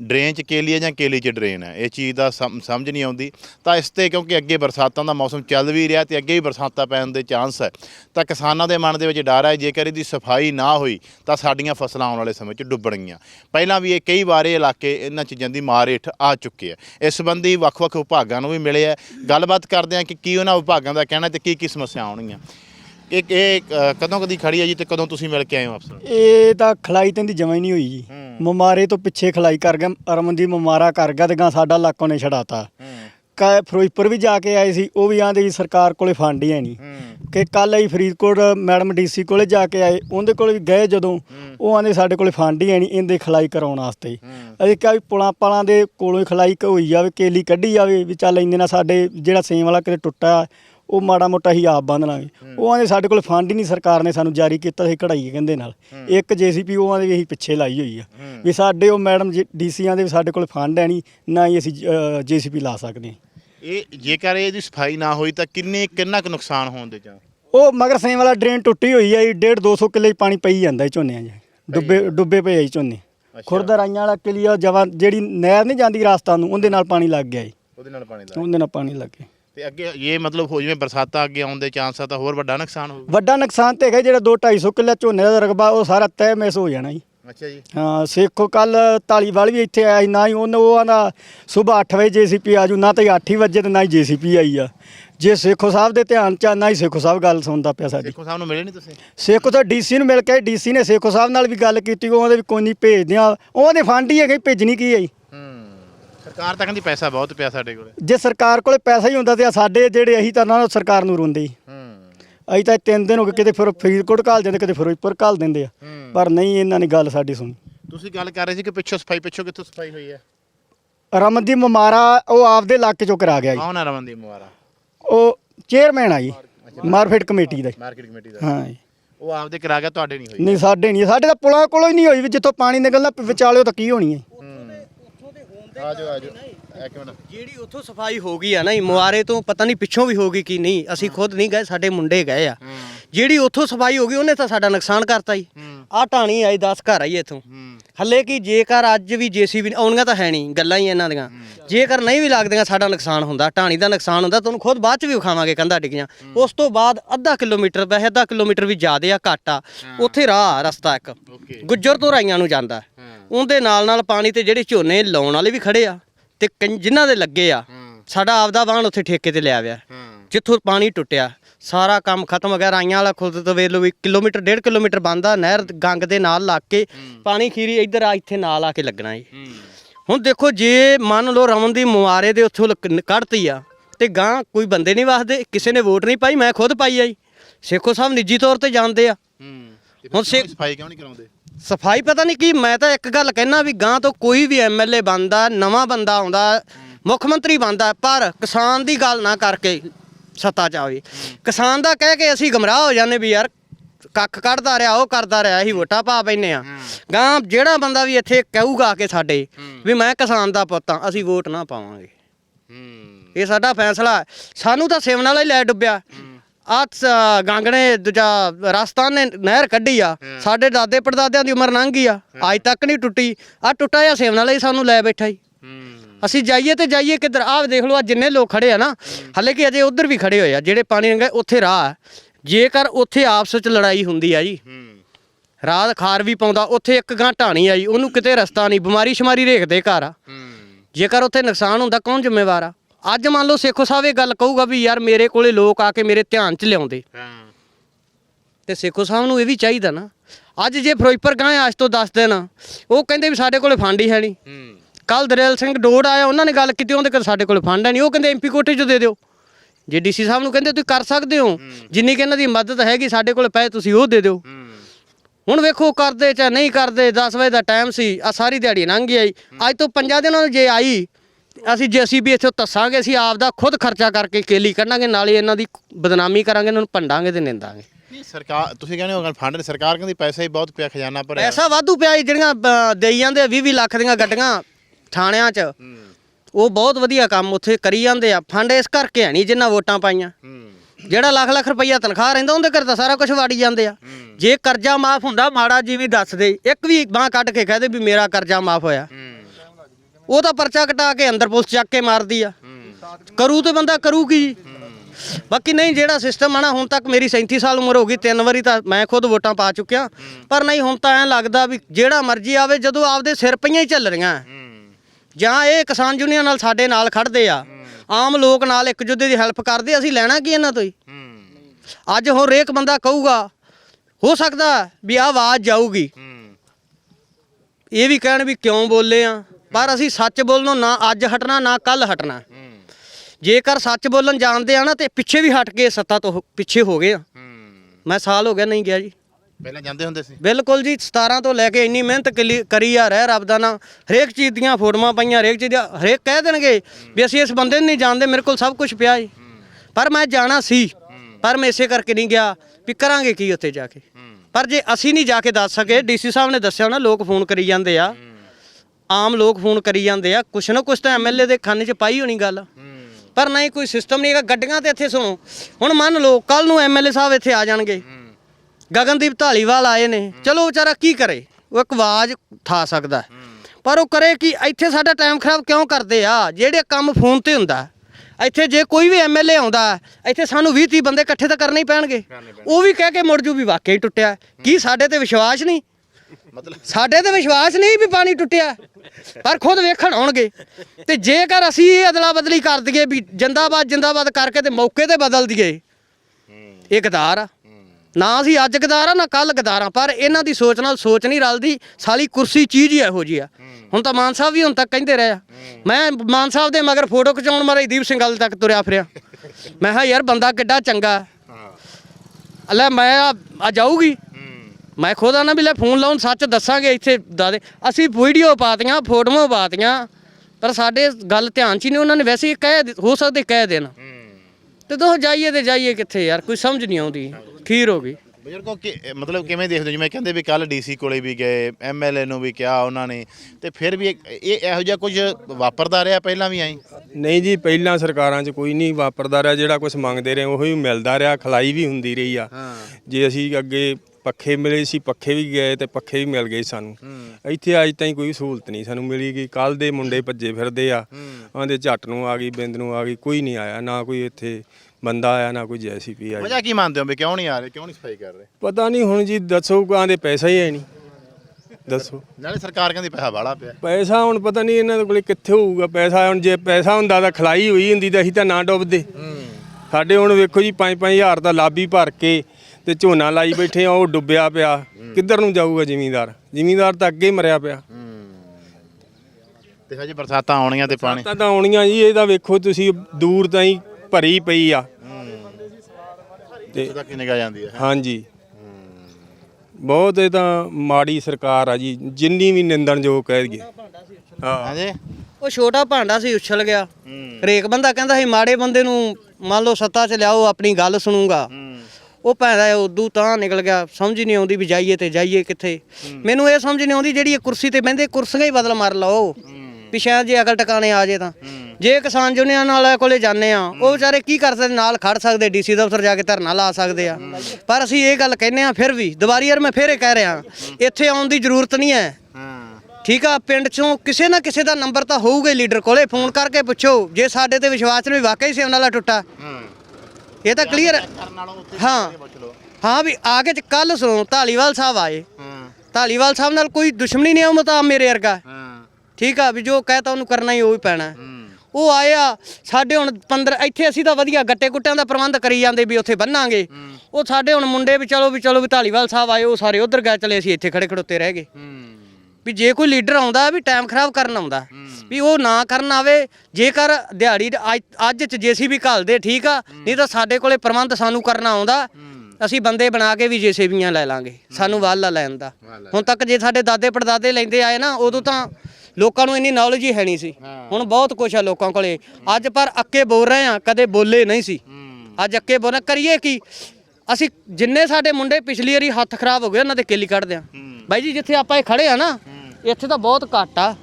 C: ਡਰੇਨ ਚ ਕੇਲੀ ਹੈ ਜਾਂ ਕੇਲੀ ਚ ਡਰੇਨ ਹੈ। ਇਹ ਚੀਜ਼ ਦਾ ਸਮ- ਸਮਝ ਨਹੀਂ ਆਉਂਦੀ। ਤਾਂ ਇਸ ਤੇ ਕਿਉਂਕਿ ਅੱਗੇ ਬਰਸਾਤਾਂ ਦਾ ਮੌਸਮ ਚੱਲ ਵੀ ਰਿਹਾ ਤੇ ਅੱਗੇ ਵੀ ਬਰਸਾਤਾਂ ਪੈਣ ਦੇ ਚਾਂਸ ਹੈ, ਤਾਂ ਕਿਸਾਨਾਂ ਦੇ ਮਨ ਦੇ ਵਿੱਚ ਡਰ ਹੈ, ਜੇਕਰ ਇਹਦੀ ਸਫ਼ਾਈ ਨਾ ਹੋਈ, ਤਾਂ ਸਾਡੀਆਂ ਫਸਲਾਂ ਆਉਣ ਵਾਲੇ ਸਮੇਂ 'ਚ ਡੁੱਬਣਗੀਆਂ। ਪਹਿਲਾਂ ਵੀ ਇਹ ਕਈ ਵਾਰ ਇਹ ਇਲਾਕੇ ਇਹਨਾਂ ਚੀਜ਼ਾਂ ਦੀ ਮਾਰ ਹੇਠ ਆ ਚੁੱਕੇ ਆ ਇਸ ਸੰਬੰਧੀ ਵੱਖ-ਵੱਖ ਵਿਭਾਗਾਂ ਨੂੰ ਵੀ ਮਿਲੇ ਆ ਗੱਲਬਾਤ ਕਰਦੇ ਆ ਕਿ ਕੀ ਉਹਨਾਂ ਵਿਭਾਗਾਂ ਦਾ ਕਹਿਣਾ ਤੇ ਕੀ ਕੀ ਸਮੱਸਿਆ ਆਉਣਗੀਆਂ। ਇਹ ਇਹ ਅ, ਕਦੋਂ ਕਦੀ ਖੜੀ ਹੈ ਜੀ ਤੇ ਕਦੋਂ ਤੁਸੀਂ ਮਿਲ ਕੇ ਆਏ ਹੋ ਅਫਸਰ?
B: ਇਹ ਤਾਂ ਖਲਾਈ ਤੇ ਦੀ ਜਮਾ ਹੀ ਨਹੀਂ ਹੋਈ ਜੀ। ਮਮਾਰੇ ਤੋਂ ਪਿੱਛੇ ਖਲਾਈ ਕਰ ਗਿਆ ਅਰਮਨ ਦੀ ਮਮਾਰਾ ਕਰ ਗਿਆ ਤੇ ਗਾਂ ਸਾਡਾ ਇਲਾਕਾ ਨੇ ਛਡਾਤਾ। ਕਾ ਫਿਰੋਜ਼ਪੁਰ ਵੀ ਜਾ ਕੇ ਆਏ ਸੀ ਉਹ ਵੀ ਆਂਦੇ ਜੀ ਸਰਕਾਰ ਕੋਲੇ ਫੰਡ ਹੀ ਹੈ ਨਹੀਂ। ਕਿ ਕੱਲ ਅਸੀਂ ਫਰੀਦਕੋਟ ਮੈਡਮ ਡੀਸੀ ਕੋਲੇ ਜਾ ਕੇ ਆਏ ਉਹਦੇ ਕੋਲ ਵੀ ਗਏ ਜਦੋਂ ਉਹ ਆਂਦੇ ਸਾਡੇ ਕੋਲੇ ਫੰਡ ਹੀ ਹੈ ਨਹੀਂ ਇਹਦੇ ਖਲਾਈ ਕਰਾਉਣ ਵਾਸਤੇ। ਅਸੀਂ ਕਿਹਾ ਵੀ ਪੁਲਾਂ ਪਾਲਾਂ ਦੇ ਕੋਲੋਂ ਹੀ ਖਲਾਈ ਕ- ਹੋਈ ਜਾਵੇ ਕੇਲੀ ਕੱਢੀ ਜਾਵੇ ਵੀ ਚੱਲ ਇੰਨੇ ਨਾਲ ਸਾਡੇ ਜਿਹੜਾ ਸੇਮ ਵਾਲਾ ਕਿਤੇ ਟੁੱਟਾ ਉਹ ਮਾੜਾ ਮੋਟਾ ਹੀ ਆਪ ਬੰਨ ਲਾਂਗੇ। ਉਹ ਆਂਦੇ ਸਾਡੇ ਕੋਲ ਫੰਡ ਹੀ ਨਹੀਂ ਸਰਕਾਰ ਨੇ ਸਾਨੂੰ ਜਾਰੀ ਕੀਤਾ ਸੀ ਕਢਾਈ ਕਹਿੰਦੇ ਨਾਲ। ਇੱਕ ਜੀਸੀਪੀ ਉਹ ਆਂਦੇ ਵੀ ਅਸੀਂ ਪਿੱਛੇ ਲਾਈ ਹੋਈ ਆ। ਵੀ ਸਾਡੇ ਉਹ ਮੈਡਮ ਡੀਸੀਆਂ ਦੇ ਵੀ ਸਾਡੇ ਕੋਲ ਫੰਡ ਹੈ ਨਹੀਂ ਨਾ ਹੀ ਅਸੀਂ ਜੀਸੀਪੀ ਲਾ ਸਕਦੇ
C: ਇਹ ਜੇਕਰ ਇਹਦੀ ਸਫ਼ਾਈ ਨਾ ਹੋਈ ਤਾਂ ਕਿੰਨੇ ਕਿੰਨਾ ਕੁ ਨੁਕਸਾਨ ਹੋਣ ਦੇ ਜਾਂ
B: ਉਹ ਮਗਰ ਸੇਮ ਵਾਲਾ ਡਰੇਨ ਟੁੱਟੀ ਹੋਈ ਹੈ ਜੀ 1.5 200 ਕਿੱਲੇ ਪਾਣੀ ਪਈ ਜਾਂਦਾ ਝੋਨਿਆਂ 'ਚ। ਡੁੱਬੇ ਡੁੱਬੇ ਪਏ ਆ ਝੋਨੇ। ਖੁਰਦ ਰਾਈਆਂ ਵਾਲਾ ਕਿਲਿਆ ਜਵਾ ਜਿਹੜੀ ਨਹਿਰ ਨਹੀਂ ਜਾਂਦੀ ਰਾਸਤਾ ਨੂੰ ਉਹਦੇ ਨਾਲ ਪਾਣੀ ਲੱਗ ਗਿਆ ਜੀ
C: ਉਹਦੇ ਨਾਲ ਪਾਣੀ ਦਾ
B: ਉਹਦੇ ਨਾਲ ਪਾਣੀ ਲੱਗ ਗਿਆ।
C: ਤੇ ਅੱਗੇ ਇਹ ਮਤਲਬ ਹੋ ਜਿਵੇਂ ਬਰਸਾਤਾਂ ਅੱਗੇ ਆਉਣ ਦੇ ਚਾਂਸ ਆ ਤਾਂ ਹੋਰ ਵੱਡਾ ਨੁਕਸਾਨ ਹੋਊਗਾ?
B: ਵੱਡਾ ਨੁਕਸਾਨ ਤੇ ਹੈਗਾ ਜਿਹੜਾ 2 250 ਕਿੱਲੇ ਝੋਨੇ ਦਾ ਰਕਬਾ ਉਹ ਸਾਰਾ ਤਹਿ ਮਿਸ ਹੋ ਜਾਣਾ ਜੀ।
C: ਅੱਛਾ ਜੀ।
B: ਹਾਂ ਸੇਖੋ ਕੱਲ ਢਾਲੀਵਾਲ ਵੀ ਇੱਥੇ ਆਇਆ ਸੀ ਨਾ ਹੀ ਉਹਨੇ ਉਹ ਆਂਦਾ ਸਵੇਰ 8 ਵਜੇ ਜੀਸੀਪੀ ਆਜੂ ਨਾ ਤਾਂ 8 ਹੀ ਵਜੇ ਤੇ ਨਾ ਹੀ ਜੀਸੀਪੀ ਆਈ ਆ। ਜੇ ਸੇਖੋ ਸਾਹਿਬ ਦੇ ਧਿਆਨ ਚ ਆ, ਨਾ ਹੀ ਸੇਖੋ ਸਾਹਿਬ ਗੱਲ ਸੁਣਦਾ ਪਿਆ ਸਾਡੀ।
C: ਦੇਖੋ ਸਾਹਿਬ ਨੂੰ ਮਿਲੇ ਨਹੀਂ ਤੁਸੀਂ?
B: ਸੇਖੋ ਤਾਂ ਡੀਸੀ ਨੂੰ ਮਿਲ ਕੇ ਡੀਸੀ ਨੇ ਸੇਖੋ ਸਾਹਿਬ ਨਾਲ ਵੀ ਗੱਲ ਕੀਤੀ ਉਹਦੇ ਵੀ ਕੋਈ ਨਹੀਂ ਭੇਜਦੇ ਆ ਉਹਦੇ ਫੰਡ ਹੀ ਹੈਗੇ ਭੇਜਣੀ ਕੀ ਹੈ ਜੀ?
C: ਹੂੰ ਸਰਕਾਰ ਤਾਂ ਕਹਿੰਦੀ ਪੈਸਾ ਬਹੁਤ ਪਿਆ ਸਾਡੇ ਕੋਲੇ।
B: ਜੇ ਸਰਕਾਰ ਕੋਲੇ ਪੈਸਾ ਹੀ ਹੁੰਦਾ ਤੇ ਸਾਡੇ ਜਿਹੜੇ ਅਸੀਂ ਤਾਂ ਨਾ ਸਰਕਾਰ ਨੂੰ ਰੋਂਦੇ
C: ਹੂੰ।
B: ਅਸੀਂ ਤਾਂ ਤਿੰਨ ਦਿਨ ਹੋ ਗਏ ਕਿਤੇ ਫਿਰ ਫਰੀਦਕੋਟ ਘਾਲ ਦਿੰਦੇ ਕਿਤੇ ਫਿਰੋਜ਼ਪੁਰ ਘਾਲ ਦਿੰਦੇ ਆ। ਪਰ ਨਹੀਂ ਇਹਨਾਂ ਨੇ ਗੱਲ ਸਾਡੀ ਸੁਣੀ।
C: ਤੁਸੀਂ ਗੱਲ ਕਰ ਰਹੇ ਸੀ ਕਿ ਪਿੱਛੋਂ ਸਫ਼ਾਈ ਪਿੱਛੋਂ ਕਿੱਥੋਂ ਸਫ਼ਾਈ ਹੋਈ ਹੈ?
B: ਰਮਨਦੀਪ ਮਮਾਰਾ ਉਹ ਆਪਦੇ ਇਲਾਕੇ ਚੋਂ ਕਰਾ ਗਿਆ ਜੀ।
C: ਕੌਣ ਹੈ ਰਮਨਦੀਪ ਮੁਆਰਾ
B: ਉਹ ਚੇਅਰਮੈਨ ਆ ਜੀ ਮਾਰਕੀਟ ਕਮੇਟੀ ਦਾ ਜੀ।
C: ਮਾਰਕੀਟ ਕਮੇਟੀ ਦਾ।
B: ਹਾਂ ਜੀ।
C: ਉਹ ਆਪਦੇ ਕਰਾ ਗਿਆ ਤੁਹਾਡੇ ਨਹੀਂ ਹੋਈ
B: ਨਹੀਂ ਸਾਡੇ ਨਹੀਂ ਸਾਡੇ ਤਾਂ ਪੁਲਾਂ ਕੋਲੋਂ ਹੀ ਨਹੀਂ ਹੋਈ ਵੀ ਜਿੱਥੋਂ ਪਾਣੀ ਨਿਕਲਣਾ ਵਿਚਾਲਿਓ ਤਾਂ ਕੀ ਹੋਣੀ ਹੈ
C: ਆ ਆ ਇੱਕ ਮਿੰਟ।
A: ਜਿਹੜੀ ਉੱਥੋਂ ਸਫ਼ਾਈ ਹੋ ਗਈ ਆ ਨਾ ਜੀ ਮੁਆਰੇ ਤੋਂ ਪਤਾ ਨਹੀਂ ਪਿੱਛੋਂ ਵੀ ਹੋ ਗਈ ਕਿ ਨਹੀਂ ਅਸੀਂ ਖੁਦ ਨਹੀਂ ਗਏ ਸਾਡੇ ਮੁੰਡੇ ਗਏ ਆ। ਜਿਹੜੀ ਉੱਥੋਂ ਸਫ਼ਾਈ ਹੋ ਗਈ ਉਹਨੇ ਤਾਂ ਸਾਡਾ ਨੁਕਸਾਨ ਕਰਤਾ ਜੀ। ਆਹ ਢਾਣੀ ਆਈ 10 ਘਰ ਆਈ ਇੱਥੋਂ। ਹੱਲੇ ਕਿ ਜੇਕਰ ਅੱਜ ਵੀ ਜੀਸੀਬੀ ਆਉਣੀਆਂ ਤਾਂ ਹੈ ਨਹੀਂ ਗੱਲਾਂ ਹੀ ਇਹਨਾਂ ਦੀਆਂ। ਜੇਕਰ ਨਹੀਂ ਵੀ ਲੱਗਦੀਆਂ ਸਾਡਾ ਨੁਕਸਾਨ ਹੁੰਦਾ ਢਾਣੀ ਦਾ ਨੁਕਸਾਨ ਹੁੰਦਾ ਤੁਹਾਨੂੰ ਖੁਦ ਬਾਅਦ ਚ ਵੀ ਵਿਖਾਵਾਂਗੇ ਕੰਧਾ ਡਿੱਗੀਆਂ। ਉਸ ਤੋਂ ਬਾਅਦ ਅੱਧਾ ਕਿਲੋਮੀਟਰ ਵੈਸੇ ਅੱਧਾ ਕਿਲੋਮੀਟਰ ਵੀ ਜ਼ਿਆਦੇ ਆ ਘੱਟ ਆ। ਉੱਥੇ ਰਾਹ ਆ, ਰਸਤਾ ਇੱਕ।
C: ਓਕੇ।
A: ਗੁੱਜਰ ਤੋਂ ਰਾਈਆਂ ਨੂੰ ਜਾਂਦਾ। ਉਹਦੇ ਨਾਲ ਨਾਲ ਪਾਣੀ ਤੇ ਜਿਹੜੇ ਝੋਨੇ ਲਾਉਣ ਵਾਲੇ ਵੀ ਖੜੇ ਆ ਤੇ ਕਈ- ਜਿਨ੍ਹਾਂ ਦੇ ਲੱਗੇ ਆ ਸਾਡਾ ਆਪਦਾ ਵਾਹਣ ਉੱਥੇ ਠੇਕੇ ਤੇ ਲਿਆ ਵਿਆ। ਜਿੱਥੋਂ ਪਾਣੀ ਟੁੱਟਿਆ ਸਾਰਾ ਕੰਮ ਖਤਮ ਹੋ ਗਿਆ ਰਾਈਆਂ ਵਾਲਾ ਖੁਦ ਤੋਂ ਵੇਖ ਲਓ ਵੀ ਕਿਲੋਮੀਟਰ ਡੇਢ ਕਿਲੋਮੀਟਰ ਬੰਦਾ ਨਹਿਰ ਗੰਗ ਦੇ ਨਾਲ ਲੱਗ ਕੇ ਪਾਣੀ ਖੀਰੀ ਇੱਧਰ ਆ ਇੱਥੇ ਨਾਲ ਆ ਕੇ ਲੱਗਣਾ ਜੀ ਹੁਣ ਦੇਖੋ ਜੇ ਮੰਨ ਲਓ ਰਮਨ ਦੀ ਮੁਆਰੇ ਦੇ ਉੱਥੋਂ ਲੱਕ- ਕੱਢਤੀ ਆ ਤੇ ਗਾਂ ਕੋਈ ਬੰਦੇ ਨਹੀਂ ਵਸਦੇ ਕਿਸੇ ਨੇ ਵੋਟ ਨਹੀਂ ਪਾਈ ਮੈਂ ਖੁਦ ਪਾਈ ਆ ਜੀ। ਸੇਖੋ ਸਾਹਿਬ ਨਿੱਜੀ ਤੌਰ ਤੇ ਜਾਣਦੇ ਆ।
C: ਹੂੰ।
A: ਹੁਣ ਸੇ-
C: ਸਫ਼ਾਈ ਕਿਉਂ ਨਹੀਂ ਕਰਾਉਂਦੇ?
A: ਸਫ਼ਾਈ ਪਤਾ ਨਹੀਂ ਕੀ ਮੈਂ ਤਾਂ ਇੱਕ ਗੱਲ ਕਹਿਣਾ ਵੀ ਗਾਂ ਤੋਂ ਕੋਈ ਵੀ ਐਮਐਲਏ ਬੰਦਾ ਨਵਾਂ ਬੰਦਾ ਆਉਂਦਾ ਮੁੱਖ ਮੰਤਰੀ ਬੰਦਾ ਪਰ ਕਿਸਾਨ ਦੀ ਗੱਲ ਨਾ ਕਰਕੇ ਸੱਤਾ ਚ ਆਵੇ। ਕਿਸਾਨ ਦਾ ਕਹਿ ਕੇ ਅਸੀਂ ਗਮਰਾਹ ਹੋ ਜਾਂਦੇ ਵੀ ਯਾਰ ਕੱਖ ਕੱਢਦਾ ਰਿਹਾ ਉਹ ਕਰਦਾ ਰਿਹਾ ਅਸੀਂ ਵੋਟਾਂ ਪਾ ਪੈਨੇ ਆ ਗਾਂ ਜਿਹੜਾ ਬੰਦਾ ਵੀ ਇੱਥੇ ਕਹੂਗਾ ਆ ਕੇ ਸਾਡੇ ਵੀ ਮੈਂ ਕਿਸਾਨ ਦਾ ਪੁੱਤ ਆ ਅਸੀਂ ਵੋਟ ਨਾ ਪਾਵਾਂਗੇ। ਇਹ ਸਾਡਾ ਫੈਸਲਾ ਹੈ। ਸਾਨੂੰ ਤਾਂ ਸਿਵਨ ਵਾਲਾ ਹੀ ਲੈ ਡੁੱਬਿਆ। ਆ ਗਾਂਗਣੇ ਦੂਜਾ ਰਾਜਸਥਾਨ ਨੇ ਨਹਿਰ ਕੱਢੀ ਆ। ਸਾਡੇ ਦਾਦੇ ਪੜਦਾਦਿਆਂ ਦੀ ਉਮਰ ਲੰਘ ਗਈ ਆ। ਅੱਜ ਤੱਕ ਨਹੀਂ ਟੁੱਟੀ। ਆ ਟੁੱਟਾ ਆ ਸਿਵਨ ਵਾਲਾ ਹੀ ਸਾਨੂੰ ਲੈ ਬੈਠਾ ਜੀ
C: ਹੂੰ।
A: ਅਸੀਂ ਜਾਈਏ ਤੇ ਜਾਈਏ ਕਿੱਧਰ? ਆਹ ਦੇਖ ਲਓ ਆ ਜਿੰਨੇ ਲੋਕ ਖੜੇ ਆ ਨਾ ਹਲੇ ਕਿ ਅਜੇ ਉਧਰ ਵੀ ਖੜੇ ਹੋਏ ਆ। ਜਿਹੜੇ ਪਾਣੀ ਲੰਘੇ ਉੱਥੇ ਰਾਹ ਹੈ ਜੇਕਰ ਉੱਥੇ ਆਪਸ ਵਿੱਚ ਲੜਾਈ ਹੁੰਦੀ ਆ ਜੀ। ਰਾਹ ਖਾਰ ਵੀ ਪਾਉਂਦਾ ਉੱਥੇ ਇੱਕ ਗਾਂ ਢਾਣੀ ਆ ਜੀ। ਉਹਨੂੰ ਕਿਤੇ ਰਸਤਾ ਨਹੀਂ ਬਿਮਾਰੀ ਸ਼ਮਾਰੀ ਰੇਖਦੇ ਘਰ ਆ। ਜੇਕਰ ਉੱਥੇ ਨੁਕਸਾਨ ਹੁੰਦਾ ਕੌਣ ਜ਼ਿੰਮੇਵਾਰ ਆ? ਅੱਜ ਮੰਨ ਲਓ ਸੇਖੋ ਸਾਹਿਬ ਇਹ ਗੱਲ ਕਹੂਗਾ ਵੀ ਯਾਰ ਮੇਰੇ ਕੋਲੇ ਲੋਕ ਆ ਕੇ ਮੇਰੇ ਧਿਆਨ 'ਚ ਲਿਆਉਂਦੇ।
C: ਹਾਂ।
A: ਤੇ ਸੇਖੋ ਸਾਹਿਬ ਨੂੰ ਇਹ ਵੀ ਚਾਹੀਦਾ ਨਾ। ਅੱਜ ਜੇ ਫਿਰੋਜ਼ਪੁਰ ਗਾਂ ਅੱਜ ਤੋਂ 10 ਦਿਨ ਉਹ ਕਹਿੰਦੇ ਵੀ ਸਾਡੇ ਕੋਲੇ ਫੰਡ ਹੀ ਹੈ ਨਹੀਂ।
C: ਹੂੰ।
A: ਕੱਲ ਦਰੇਲ ਸਿੰਘ ਡੋੜ ਆਇਆ ਉਹਨਾਂ ਨੇ ਗੱਲ ਕੀਤੀ ਉਹਦੇ ਕੋਲ ਸਾਡੇ ਕੋਲ ਫੰਡ ਹੈ ਨਹੀਂ। ਉਹ ਕਹਿੰਦੇ ਐਮਪੀ ਕੋਟੇ 'ਚ ਦੇ ਦਿਓ। ਜੇ ਡੀਸੀ ਸਾਹਿਬ ਨੂੰ ਕਹਿੰਦੇ ਤੁਸੀਂ ਕਰ ਸਕਦੇ ਹੋ। ਜਿੰਨੀ ਕਿ ਇਹਨਾਂ ਦੀ ਮਦਦ ਹੈਗੀ ਸਾਡੇ ਕੋਲ ਪਏ ਤੁਸੀਂ ਉਹ ਦੇ ਦਿਓ। ਹੁਣ ਵੇਖੋ ਕਰਦੇ ਚਾਹੇ ਨਹੀਂ ਕਰਦੇ 10 ਵਜੇ ਦਾ ਟਾਈਮ ਸੀ ਆ ਸਾਰੀ ਦਿਹਾੜੀ ਲੰਘ ਗਈ ਅੱਜ ਤੋਂ ਪੰਜਾਂ ਦਿਨਾਂ ਨੂੰ ਜੇ ਆਈ ਅਸੀਂ ਜੇ ਅਸੀਂ ਵੀ ਇੱਥੇ ਦੱਸਾਂਗੇ ਅਸੀਂ ਆਪ ਦਾ ਖੁਦ ਖਰਚਾ ਕਰਕੇ ਕੇਲੀ ਕੱਢਾਂਗੇ ਨਾਲੇ ਇਹਨਾਂ ਦੀ ਬਦਨਾਮੀ ਕਰਾਂਗੇ ਇਹਨਾਂ ਨੂੰ ਭੰਡਾਂਗੇ ਤੇ ਨਿੰਦਾਂਗੇ।
C: ਨਹੀਂ ਸਰਕਾਰ ਤੁਸੀਂ ਕਹਿੰਦੇ ਹੋ ਫੰਡ ਸਰਕਾਰ ਕਹਿੰਦੀ ਪੈਸਾ ਹੀ ਬਹੁਤ ਪਿਆ ਖਜ਼ਾਨਾ ਭਰਿਆ।
A: ਪੈਸਾ ਵਾਧੂ ਪਿਆ ਜੀ, ਜਿਹੜੀਆਂ ਅ, ਦੇਈ ਜਾਂਦੇ 20 20 ਲੱਖ ਦੀਆਂ ਗੱਡੀਆਂ ਥਾਣਿਆਂ 'ਚ।
C: ਹੂੰ।
A: ਉਹ ਬਹੁਤ ਵਧੀਆ ਕੰਮ ਉੱਥੇ ਕਰੀ ਜਾਂਦੇ ਆ। ਫੰਡ ਇਸ ਕਰਕੇ ਹੈ ਨਹੀਂ ਜਿੰਨਾ ਵੋਟਾਂ ਪਾਈਆਂ।
C: ਹੂੰ।
A: ਜਿਹੜਾ ਲੱਖ ਲੱਖ ਰੁਪਈਆ ਤਨਖਾਹ ਰਹਿੰਦਾ ਉਹਦੇ ਘਰ ਤਾਂ ਸਾਰਾ ਕੁਝ ਵਾੜੀ ਜਾਂਦੇ ਆ। ਜੇ ਕਰਜ਼ਾ ਮਾਫ ਹੁੰਦਾ ਮਾੜਾ ਜਿਵੇਂ ਦੱਸ ਦੇ ਇੱਕ ਵੀ ਬਾਹ ਕੱਢ ਕੇ ਕਹਦੇ ਵੀ ਮੇਰਾ ਕਰਜ਼ਾ ਮਾਫ ਹੋਇਆ।
C: ਹੂੰ।
A: ਉਹ ਤਾਂ ਪਰਚਾ ਕਟਾ ਕੇ ਅੰਦਰ ਪੁਲਿਸ ਚੱਕ ਕੇ ਮਾਰਦੀ ਆ। ਕਰੂ ਤੇ ਬੰਦਾ ਕਰੂ ਕੀ? ਬਾਕੀ ਨਹੀਂ, ਜਿਹੜਾ ਸਿਸਟਮ ਆ ਨਾ, ਹੁਣ ਤੱਕ ਮੇਰੀ 37 ਸਾਲ ਉਮਰ ਹੋ ਗਈ, ਤਿੰਨ ਵਾਰੀ ਤਾਂ ਮੈਂ ਖੁਦ ਵੋਟਾਂ ਪਾ ਚੁੱਕਿਆ। ਪਰ ਨਹੀਂ, ਹੁਣ ਤਾਂ ਐਂ ਲੱਗਦਾ ਵੀ ਜਿਹੜਾ ਮਰਜ਼ੀ ਆਵੇ, ਜਦੋਂ ਆਪਦੇ ਸਿਰ ਪਈਆਂ ਹੀ ਚੱਲ ਰਹੀਆਂ। ਜਾਂ ਇਹ ਕਿਸਾਨ ਯੂਨੀਅਨ ਨਾਲ ਸਾਡੇ ਨਾਲ ਖੜਦੇ ਆ। ਆਮ ਲੋਕ ਨਾਲ ਇੱਕ ਜੁੱਦੇ ਦੀ ਹੈਲਪ ਕਰਦੇ, ਅਸੀਂ ਲੈਣਾ ਕੀ ਇਹਨਾਂ ਤੋਂ ਹੀ? ਅੱਜ ਹੁਣ ਹਰੇਕ ਬੰਦਾ ਕਹੂਗਾ, ਹੋ ਸਕਦਾ ਵੀ ਆਹ ਆਵਾਜ਼ ਜਾਊਗੀ। ਇਹ ਵੀ ਕਹਿਣ ਵੀ ਕਿਉਂ ਬੋਲੇ ਆ? ਪਰ ਅਸੀਂ ਸੱਚ ਬੋਲਣੋਂ ਨਾ ਅੱਜ ਹਟਣਾ ਨਾ ਕੱਲ ਹਟਣਾ। ਜੇਕਰ ਸੱਚ ਬੋਲਣ ਜਾਣਦੇ ਆ ਨਾ ਤੇ ਪਿੱਛੇ ਵੀ ਹਟ ਕੇ ਸੱਤਾ ਤੋਂ ਪਿੱਛੇ ਹੋ ਗਏ ਆ। ਮੈਂ ਸਾਲ ਹੋ ਗਿਆ ਨਹੀਂ ਗਿਆ ਜੀ।
C: ਪਹਿਲਾਂ ਜਾਂਦੇ ਹੁੰਦੇ ਸੀ?
A: ਬਿਲਕੁਲ ਜੀ 17 ਤੋਂ ਲੈ ਕੇ ਇੰਨੀ ਮਿਹਨਤ ਕਰੀ ਆ ਰਹਿ ਰੱਬ ਦਾ ਨਾ ਹਰੇਕ ਚੀਜ਼ ਦੀਆਂ ਫੋਟੋਆਂ ਪਈਆਂ ਹਰੇਕ ਚੀਜ਼ ਦੀਆਂ ਹਰੇਕ ਕਹਿ ਦੇਣਗੇ ਵੀ ਅਸੀਂ ਇਸ ਬੰਦੇ ਨੂੰ ਨਹੀਂ ਜਾਣਦੇ ਮੇਰੇ ਕੋਲ ਸਭ ਕੁਝ ਪਿਆ ਜੀ। ਪਰ ਮੈਂ ਜਾਣਾ ਸੀ ਪਰ ਮੈਂ ਇਸੇ ਕਰਕੇ ਨਹੀਂ ਗਿਆ ਵੀ ਕਰਾਂਗੇ ਕੀ ਉੱਥੇ ਜਾ ਕੇ। ਪਰ ਜੇ ਅਸੀਂ ਨਹੀਂ ਜਾ ਕੇ ਦੱਸ ਸਕੇ ਡੀਸੀ ਸਾਹਿਬ ਨੇ ਦੱਸਿਆ ਨਾ ਲੋਕ ਫੋਨ ਕਰੀ ਜਾਂਦੇ ਆ। ਆਮ ਲੋਕ ਫੋਨ ਕਰੀ ਜਾਂਦੇ ਆ ਕੁਛ ਨਾ ਕੁਛ ਤਾਂ ਐਮਐਲਏ ਦੇ ਖਾਨੇ 'ਚ ਪਾਈ ਹੋਣੀ ਗੱਲ। ਪਰ ਨਹੀਂ ਕੋਈ ਸਿਸਟਮ ਨਹੀਂ ਹੈਗਾ ਗੱਡੀਆਂ ਤੇ ਇੱਥੇ ਸੁਣੋ। ਹੁਣ ਮੰਨ ਲਓ ਕੱਲ ਨੂੰ ਐਮਐਲਏ ਸਾਹਿਬ ਇੱਥੇ ਆ ਜਾਣਗੇ। ਗਗਨਦੀਪ ਢਾਲੀਵਾਲ ਆਏ ਨੇ। ਚਲੋ ਵਿਚਾਰਾ ਕੀ ਕਰੇ? ਉਹ ਇੱਕ ਆਵਾਜ਼ ਠਾ ਸਕਦਾ। ਹੈ। ਪਰ ਉਹ ਕਰੇ ਕਿ ਇੱਥੇ ਸਾਡਾ ਟਾਈਮ ਖਰਾਬ ਕਿਉਂ ਕਰਦੇ ਆ? ਜਿਹੜੇ ਕੰਮ ਫੋਨ ਤੇ ਹੁੰਦਾ ਹੈ। ਇੱਥੇ ਜੇ ਕੋਈ ਵੀ ਐਮਐਲਏ ਆਉਂਦਾ ਹੈ, ਇੱਥੇ ਸਾਨੂੰ 20 30 ਬੰਦੇ ਇਕੱਠੇ ਤਾਂ ਕਰਨੇ ਹੀ ਪੈਣਗੇ। ਉਹ ਵੀ ਕਹਿ ਕੇ ਮੁੜ ਜੂ ਵੀ ਵਾਕਈ ਟੁੱਟਿਆ। ਕੀ ਸਾਡੇ ਤੇ ਵਿਸ਼ਵਾਸ ਨਹੀਂ?
C: ਮਤਲਬ
A: ਸਾਡੇ ਤੇ ਵਿਸ਼ਵਾਸ ਨਹੀਂ ਵੀ ਪਾਣੀ ਟੁੱਟਿਆ। ਪਰ ਖੁਦ ਵੇਖਣ ਆਉਣਗੇ। ਤੇ ਜੇਕਰ ਅਸੀਂ ਇਹ ਅਦਲਾ ਬਦਲੀ ਕਰ ਦਈਏ ਵੀ ਜਿੰਦਾਬਾਦ ਜਿੰਦਾਬਾਦ ਕਰਕੇ ਤੇ ਮੌਕੇ ਤੇ ਬਦਲ ਦਈਏ, ਇਹ ਗਦਾਰ ਆ। ਨਾ ਅਸੀਂ ਅੱਜ ਗਦਾਰ ਆ, ਨਾ ਕੱਲ ਗਦਾਰ ਆ, ਪਰ ਇਹਨਾਂ ਦੀ ਸੋਚ ਨਾਲ ਸੋਚ ਨਹੀਂ ਰਲਦੀ, ਸਾਲੀ ਕੁਰਸੀ ਚੀਜ਼ ਹੀ ਇਹੋ ਜੀ ਆ। ਹੁਣ ਤਾਂ ਮਾਨ ਸਾਹਿਬ ਵੀ ਹੁਣ ਤੱਕ ਕਹਿੰਦੇ ਰਹੇ ਆ। ਮੈਂ ਮਾਨ ਸਾਹਿਬ ਦੇ ਮਗਰ ਫੋਟੋ ਖਿਚਾਉਣ ਮਾਰੇ ਦੀਪ ਸਿੰਘ ਗੱਲ ਤੱਕ ਤੁਰਿਆ ਫਿਰਿਆ। ਮੈਂ ਕਿਹਾ, ਯਾਰ, ਬੰਦਾ ਕਿੱਡਾ ਚੰਗਾ ਲੈ ਮੈਂ ਆ- ਆ ਜਾਊਗੀ? ਮੈਂ ਖੁਦ ਆਣਾ ਵੀ ਲੈ ਫੋਨ ਲਾਉਣ ਸੱਚ ਦੱਸਾਂਗੇ ਇੱਥੇ ਦਾਦੇ। ਅਸੀਂ ਵੀਡੀਓ ਪਾਤੀਆਂ ਫੋਟੋਆਂ ਪਾਤੀਆਂ ਪਰ ਸਾਡੇ ਗੱਲ ਧਿਆਨ ਚ ਹੀ ਨਹੀਂ ਉਹਨਾਂ ਨੇ ਵੈਸੇ ਹੀ ਕਹਿ ਹੋ ਸਕਦੇ ਕਹਿ ਦੇਣ। ਤੇ ਦੋ ਜਾਈਏ ਤੇ ਜਾਈਏ ਕਿੱਥੇ ਯਾਰ ਕੋਈ ਸਮਝ ਨਹੀਂ ਆਉਂਦੀ ਖੀਰ ਹੋ ਗਈ।
C: ਬਜ਼ੁਰਗੋ ਕਿ ਮਤਲਬ ਕਿਵੇਂ ਦੇਖਦੇ ਹੋ? ਜਿਵੇਂ ਕਹਿੰਦੇ ਵੀ ਕੱਲ ਡੀਸੀ ਕੋਲੇ ਵੀ ਗਏ ਐਮਐਲਏ ਨੂੰ ਵੀ ਕਿਹਾ ਉਹਨਾਂ ਨੇ ਤੇ ਫਿਰ ਵੀ ਇਹ ਇਹ ਇਹੋ ਜਿਹਾ ਕੁਝ ਵਾਪਰਦਾ ਰਿਹਾ ਪਹਿਲਾਂ ਵੀ ਆਈ
E: ਨਹੀਂ ਜੀ ਪਹਿਲਾਂ ਸਰਕਾਰਾਂ 'ਚ ਕੋਈ ਨਹੀਂ ਵਾਪਰਦਾ ਰਿਹਾ ਜਿਹੜਾ ਕੁਝ ਮੰਗਦੇ ਰਹੇ ਉਹੀ ਮਿਲਦਾ ਰਿਹਾ ਖਲਾਈ ਵੀ ਹੁੰਦੀ ਰਹੀ ਆ। ਜੇ ਅਸੀਂ ਅੱਗੇ ਪੱਖੇ ਮਿਲੇ ਸੀ ਪੱਖੇ ਵੀ ਗਏ ਤੇ ਪੱਖੇ ਵੀ ਮਿਲ ਗਏ ਸਾਨੂੰ। ਇੱਥੇ ਅੱਜ ਤਾਈਂ ਕੋਈ ਸਹੂਲਤ ਨਹੀਂ ਸਾਨੂੰ ਮਿਲੀ ਗਈ ਕੱਲ ਦੇ ਮੁੰਡੇ ਭੱਜੇ ਫਿਰਦੇ ਆ। ਆਂਦੇ ਝੱਟ ਨੂੰ ਆ ਗਈ ਬਿੰਦ ਨੂੰ ਆ ਗਈ ਕੋਈ ਨਹੀਂ ਆਇਆ ਨਾ ਕੋਈ ਇੱਥੇ ਬੰਦਾ ਆਇਆ ਨਾ ਕੋਈ ਜੈਸੀਪੀ ਆਈ
C: ਵਜ੍ਹਾ ਕੀ ਮੰਨਦੇ ਹੋ ਵੀ ਕਿਉਂ ਨਹੀਂ ਆ ਰਹੇ ਕਿਉਂ ਨਹੀਂ ਸਫ਼ਾਈ ਕਰ ਰਹੇ?
E: ਪਤਾ ਨਹੀਂ ਹੁਣ ਜੀ ਦੱਸੋ ਆਂਦੇ ਪੈਸਾ ਹੀ ਹੈ ਨਹੀਂ। ਦੱਸੋ।
C: ਨਾਲੇ ਸਰਕਾਰ ਕਹਿੰਦੀ ਪੈਸਾ ਬਾੜਾ ਪਿਆ।
E: ਪੈਸਾ ਹੁਣ ਪਤਾ ਨਹੀਂ ਇਹਨਾਂ ਦੇ ਕੋਲੇ ਕਿੱਥੇ ਹੋਊਗਾ ਪੈਸਾ ਹੁਣ ਜੇ ਪੈਸਾ ਹੁੰਦਾ ਤਾਂ ਖਲਾਈ ਹੋਈ ਹੁੰਦੀ ਤਾਂ ਅਸੀਂ ਤਾਂ ਨਾ ਡੁੱਬਦੇ। ਸਾਡੇ ਹੁਣ ਵੇਖੋ ਜੀ 5-5000 ਦਾ ਲਾਬੀ ਭਰ ਕੇ ਤੇ ਝੋਨਾ ਲਾਈ ਬੈਠੇ ਆ ਉਹ ਡੁੱਬਿਆ ਪਿਆ। ਕਿੱਧਰ ਨੂੰ ਜਾਊਗਾ ਜ਼ਿਮੀਂਦਾਰ? ਜ਼ਿਮੀਂਦਾਰ ਤਾਂ ਅੱਗੇ ਹੀ ਮਰਿਆ ਪਿਆ।
C: ਤੇ ਹਜੇ ਬਰਸਾਤਾਂ ਆਉਣੀਆਂ ਤੇ ਪਾਣੀ।
E: ਤਾਂ ਤਾਂ ਆਉਣੀਆਂ ਜੀ ਇਹ ਤਾਂ ਵੇਖੋ ਤੁਸੀਂ ਦੂਰ ਤਾਈਂ ਭਰੀ ਪਈ ਆ। ਤੇ
C: ਜਾਂਦੀ ਹੈ?
E: ਹਾਂਜੀ। ਬਹੁਤ ਇਹ ਤਾਂ ਮਾੜੀ ਸਰਕਾਰ ਆ ਜੀ ਜਿੰਨੀ ਵੀ ਨਿੰਦਣਯੋਗ ਕਹਿ ਦਈਏ। ਹਾਂ।
C: ਹਾਂਜੀ।
A: ਉਹ ਛੋਟਾ ਭਾਂਡਾ ਸੀ ਉਛਲ ਗਿਆ। ਹਰੇਕ ਬੰਦਾ ਕਹਿੰਦਾ ਸੀ ਮਾੜੇ ਬੰਦੇ ਨੂੰ ਮੰਨ ਲਓ ਸੱਤਾ 'ਚ ਲਿਆਓ ਆਪਣੀ ਗੱਲ ਸੁਣੂਗਾ। ਉਹ ਭੈਂਦਾ ਉਦੋਂ ਤਾਂ ਨਿਕਲ ਗਿਆ ਸਮਝ ਨਹੀਂ ਆਉਂਦੀ ਵੀ ਜਾਈਏ ਤੇ ਜਾਈਏ ਕਿੱਥੇ। ਮੈਨੂੰ ਇਹ ਸਮਝ ਨਹੀਂ ਆਉਂਦੀ ਜਿਹੜੀ ਇਹ ਕੁਰਸੀ ਤੇ ਬਹਿੰਦੇ ਕੁਰਸੀਆਂ ਹੀ ਬਦਲ ਮਾਰ ਲਓ। ਵੀ ਸ਼ਾਇਦ ਜੇ ਅਕਲ ਟਿਕਾਣੇ ਆ ਜੇ ਤਾਂ। ਜੇ ਕਿਸਾਨ ਯੂਨੀਅਨ ਵਾਲਿਆਂ ਕੋਲੇ ਜਾਂਦੇ ਆ ਉਹ ਵਿਚਾਰੇ ਕੀ ਕਰ ਸਕਦੇ ਨਾਲ ਖੜ ਸਕਦੇ ਡੀਸੀ ਦਫ਼ਤਰ ਜਾ ਕੇ ਧਰਨਾ ਲਾ ਸਕਦੇ ਆ। ਪਰ ਅਸੀਂ ਇਹ ਗੱਲ ਕਹਿੰਦੇ ਆ ਫਿਰ ਵੀ ਦੁਬਾਰੀ ਯਾਰ ਮੈਂ ਫਿਰ ਇਹ ਕਹਿ ਰਿਹਾ ਇੱਥੇ ਆਉਣ ਦੀ ਜ਼ਰੂਰਤ ਨਹੀਂ ਹੈ। ਠੀਕ ਆ ਪਿੰਡ ਚੋਂ ਕਿਸੇ ਨਾ ਕਿਸੇ ਦਾ ਨੰਬਰ ਤਾਂ ਹੋਊਗਾ ਲੀਡਰ ਕੋਲੇ ਫੋਨ ਕਰਕੇ ਪੁੱਛੋ। ਜੇ ਸਾਡੇ ਤੇ ਵਿਸ਼ਵਾਸ ਨਹੀਂ ਵਾਕਈ ਸੇਵ ਨਾਲਾ ਟੁੱਟਾ। ਇਹ ਤਾਂ ਕਲੀਅਰ ਹਾਂ। ਹਾਂ ਵੀ ਆ ਕੇ ਕੱਲ ਸੁਣੋ ਢਾਲੀਵਾਲ ਸਾਹਿਬ ਆਏ। ਢਾਲੀਵਾਲ ਸਾਹਿਬ ਨਾਲ ਕੋਈ ਦੁਸ਼ਮਣੀ ਨਹੀਂ ਆ ਉਹ ਮੇਰੇ ਵਰਗਾ। ਠੀਕ ਆ ਵੀ ਜੋ ਕਹਤਾ ਉਹਨੂੰ ਕਰਨਾ ਹੀ ਉਹ ਹੀ ਪੈਣਾ। ਹੈ। ਉਹ ਆਇਆ ਸਾਡੇ ਹੁਣ 15 ਇੱਥੇ ਅਸੀਂ ਤਾਂ ਵਧੀਆ ਗੱਟੇ ਗੁੱਟਿਆਂ ਦਾ ਪ੍ਰਬੰਧ ਕਰੀ ਜਾਂਦੇ ਵੀ ਉੱਥੇ ਬੰਨਾਂਗੇ। ਉਹ ਸਾਡੇ ਹੁਣ ਮੁੰਡੇ ਵੀ ਚਲੋ ਵੀ ਚਲੋ ਵੀ ਢਾਲੀਵਾਲ ਸਾਹਿਬ ਆਏ ਉਹ ਸਾਰੇ ਉਧਰ ਗਏ ਚਲੇ ਅਸੀਂ ਇੱਥੇ ਖੜੇ ਖੜੋਤੇ ਰਹਿ ਗਏ। ਵੀ ਜੇ ਕੋਈ ਲੀਡਰ ਆਉਂਦਾ ਵੀ ਟਾਈਮ ਖਰਾਬ ਕਰਨ ਆਉਂਦਾ ਵੀ ਉਹ ਨਾ ਕਰਨ ਆਵੇ ਜੇਕਰ ਦਿਹਾੜੀ ਅੱਜ- ਅੱਜ ਚ ਜੇਸੀਬੀ ਘੱਲਦੇ ਠੀਕ ਆ ਨਹੀਂ ਤਾਂ ਸਾਡੇ ਕੋਲੇ ਪ੍ਰਬੰਧ ਸਾਨੂੰ ਕਰਨਾ ਆਉਂਦਾ। ਅਸੀਂ ਬੰਦੇ ਬਣਾ ਕੇ ਵੀ ਜੇਸੀਬੀਆਂ ਲੈ ਲਾਂਗੇ ਸਾਨੂੰ ਵਾਲਾ ਲੈਣ ਦਾ। ਹੁਣ ਤੱਕ ਜੇ ਸਾਡੇ ਦਾਦੇ ਪੜਦਾਦੇ ਲੈਂਦੇ ਆਏ ਨਾ ਉਦੋਂ ਤਾਂ ਲੋਕਾਂ ਨੂੰ ਇੰਨੀ ਨੌਲੇਜ ਹੀ ਹੈ ਨਹੀਂ ਸੀ। ਹੁਣ ਬਹੁਤ ਕੁਝ ਆ ਲੋਕਾਂ ਕੋਲੇ। ਅੱਜ ਪਰ ਅੱਕੇ ਬੋਲ ਰਹੇ ਆ ਕਦੇ ਬੋਲੇ ਨਹੀਂ ਸੀ। ਅੱਜ ਅੱਕੇ ਬੋਲ ਕਰੀਏ ਕੀ? ਅਸੀਂ ਜਿੰਨੇ ਸਾਡੇ ਮੁੰਡੇ ਪਿਛਲੀ ਵਾਰੀ ਹੱਥ ਖਰਾਬ ਹੋ ਗਏ ਉਹਨਾਂ ਦੇ ਕਿੱਲੀ ਕੱਢਦੇ ਆ ਬਾਈ ਜੀ ਜਿੱਥੇ ਆਪਾਂ ਇਹ ਖੜੇ ਆ ਨਾ ਇੱਥੇ ਤਾਂ ਬਹੁਤ ਘੱਟ ਆ।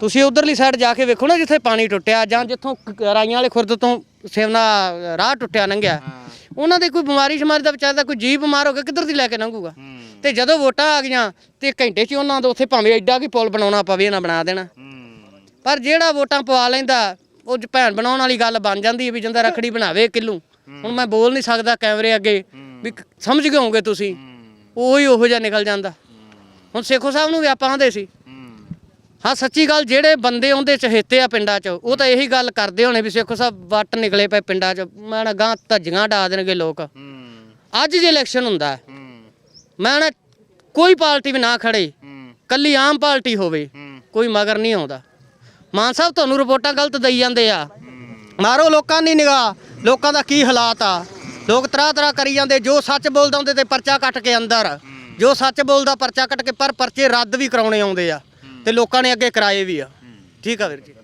A: ਤੁਸੀਂ ਉਧਰਲੀ ਸਾਈਡ ਜਾ ਕੇ ਵੇਖੋ ਨਾ ਜਿੱਥੇ ਪਾਣੀ ਟੁੱਟਿਆ ਜਾਂ ਜਿੱਥੋਂ ਰਾਈਆਂ ਵਾਲੇ ਖੁਰਦ ਤੋਂ ਸੇਵਨਾ ਰਾਹ ਟੁੱਟਿਆ ਲੰਘਿਆ। ਉਹਨਾਂ ਦੇ ਕੋਈ ਬਿਮਾਰੀ ਸ਼ਮਾਰੀ ਦਾ ਵਿਚਾਰਾ ਦਾ ਕੋਈ ਜੀਵ ਬਿਮਾਰ ਹੋ ਗਿਆ ਕਿੱਧਰ ਦੀ ਲੈ ਕੇ ਲੰਘੂਗਾ? ਤੇ ਜਦੋਂ ਵੋਟਾਂ ਆ ਗਈਆਂ ਤੇ ਘੰਟੇ 'ਚ ਉਹਨਾਂ ਦਾ ਉੱਥੇ ਭਾਵੇਂ ਐਡਾ ਕੀ ਪੁਲ ਬਣਾਉਣਾ ਪਵੇ ਨਾ ਬਣਾ ਦੇਣਾ। ਪਰ ਜਿਹੜਾ ਵੋਟਾਂ ਪਵਾ ਲੈਂਦਾ ਉਹ ਜ ਭੈਣ ਬਣਾਉਣ ਵਾਲੀ ਗੱਲ ਬਣ ਜਾਂਦੀ ਹੈ ਵੀ ਜਿੰਦਾ ਰਖੜੀ ਬਣਾਵੇ ਕਿਲੂ। ਹੁਣ ਮੈਂ ਬੋਲ ਨਹੀਂ ਸਕਦਾ ਕੈਮਰੇ ਅੱਗੇ ਵੀ ਸਮਝ ਗਏ ਹੋਗੇ ਤੁਸੀਂ। ਉਹੀ ਉਹੋ ਜਿਹਾ ਨਿਕਲ ਜਾਂਦਾ। ਹੁਣ ਸੇਖੋ ਸਾਹਿਬ ਨੂੰ ਵੀ ਆਪਾਂ ਆਂਦੇ ਸੀ। ਹਾਂ, ਸੱਚੀ ਗੱਲ ਜਿਹੜੇ ਬੰਦੇ ਉਹਦੇ ਚਹੇਤੇ ਆ ਪਿੰਡਾਂ 'ਚ, ਉਹ ਤਾਂ ਇਹੀ ਗੱਲ ਕਰਦੇ ਹੋਣੇ ਵੀ ਸੇਖੋ ਸਾਹਿਬ ਵੱਟ ਨਿਕਲੇ ਪਏ ਪਿੰਡਾਂ 'ਚ। ਮੈਂ ਨਾ ਗਾਂ ਧੱਜੀਆਂ ਡਾ ਦੇਣਗੇ ਲੋਕ। ਅੱਜ ਜੇ ਇਲੈਕਸ਼ਨ ਹੁੰਦਾ, ਮੈਂ ਨਾ ਕੋਈ ਪਾਰਟੀ ਵੀ ਨਾ ਖੜੇ, ਕੱਲੀ ਆਮ ਪਾਰਟੀ ਹੋਵੇ, ਕੋਈ ਮਗਰ ਨਹੀਂ ਆਉਂਦਾ। ਮਾਨ ਸਾਹਿਬ ਤੁਹਾਨੂੰ ਰਿਪੋਰਟਾਂ ਗਲਤ ਦਈ ਜਾਂਦੇ ਆ। ਮਾਰੋ ਲੋਕਾਂ ਦੀ ਨਿਗਾਹ ਲੋਕਾਂ ਦਾ ਕੀ ਹਾਲਾਤ ਆ? ਲੋਕ ਤਰ੍ਹਾਂ ਤਰ੍ਹਾਂ ਕਰੀ ਜਾਂਦੇ ਜੋ ਸੱਚ ਬੋਲਦਾ ਉਹਦੇ ਤੇ ਪਰਚਾ ਕੱਟ ਕੇ ਅੰਦਰ। ਜੋ ਸੱਚ ਬੋਲਦਾ ਪਰਚਾ ਕੱਟ ਕੇ ਪਰ ਪਰਚੇ ਰੱਦ ਵੀ ਕਰਾਉਣੇ ਆਉਂਦੇ ਆ ਤੇ ਲੋਕਾਂ ਨੇ ਅੱਗੇ ਕਰਾਏ ਵੀ ਆ। ਠੀਕ ਆ ਵੀਰ ਜੀ।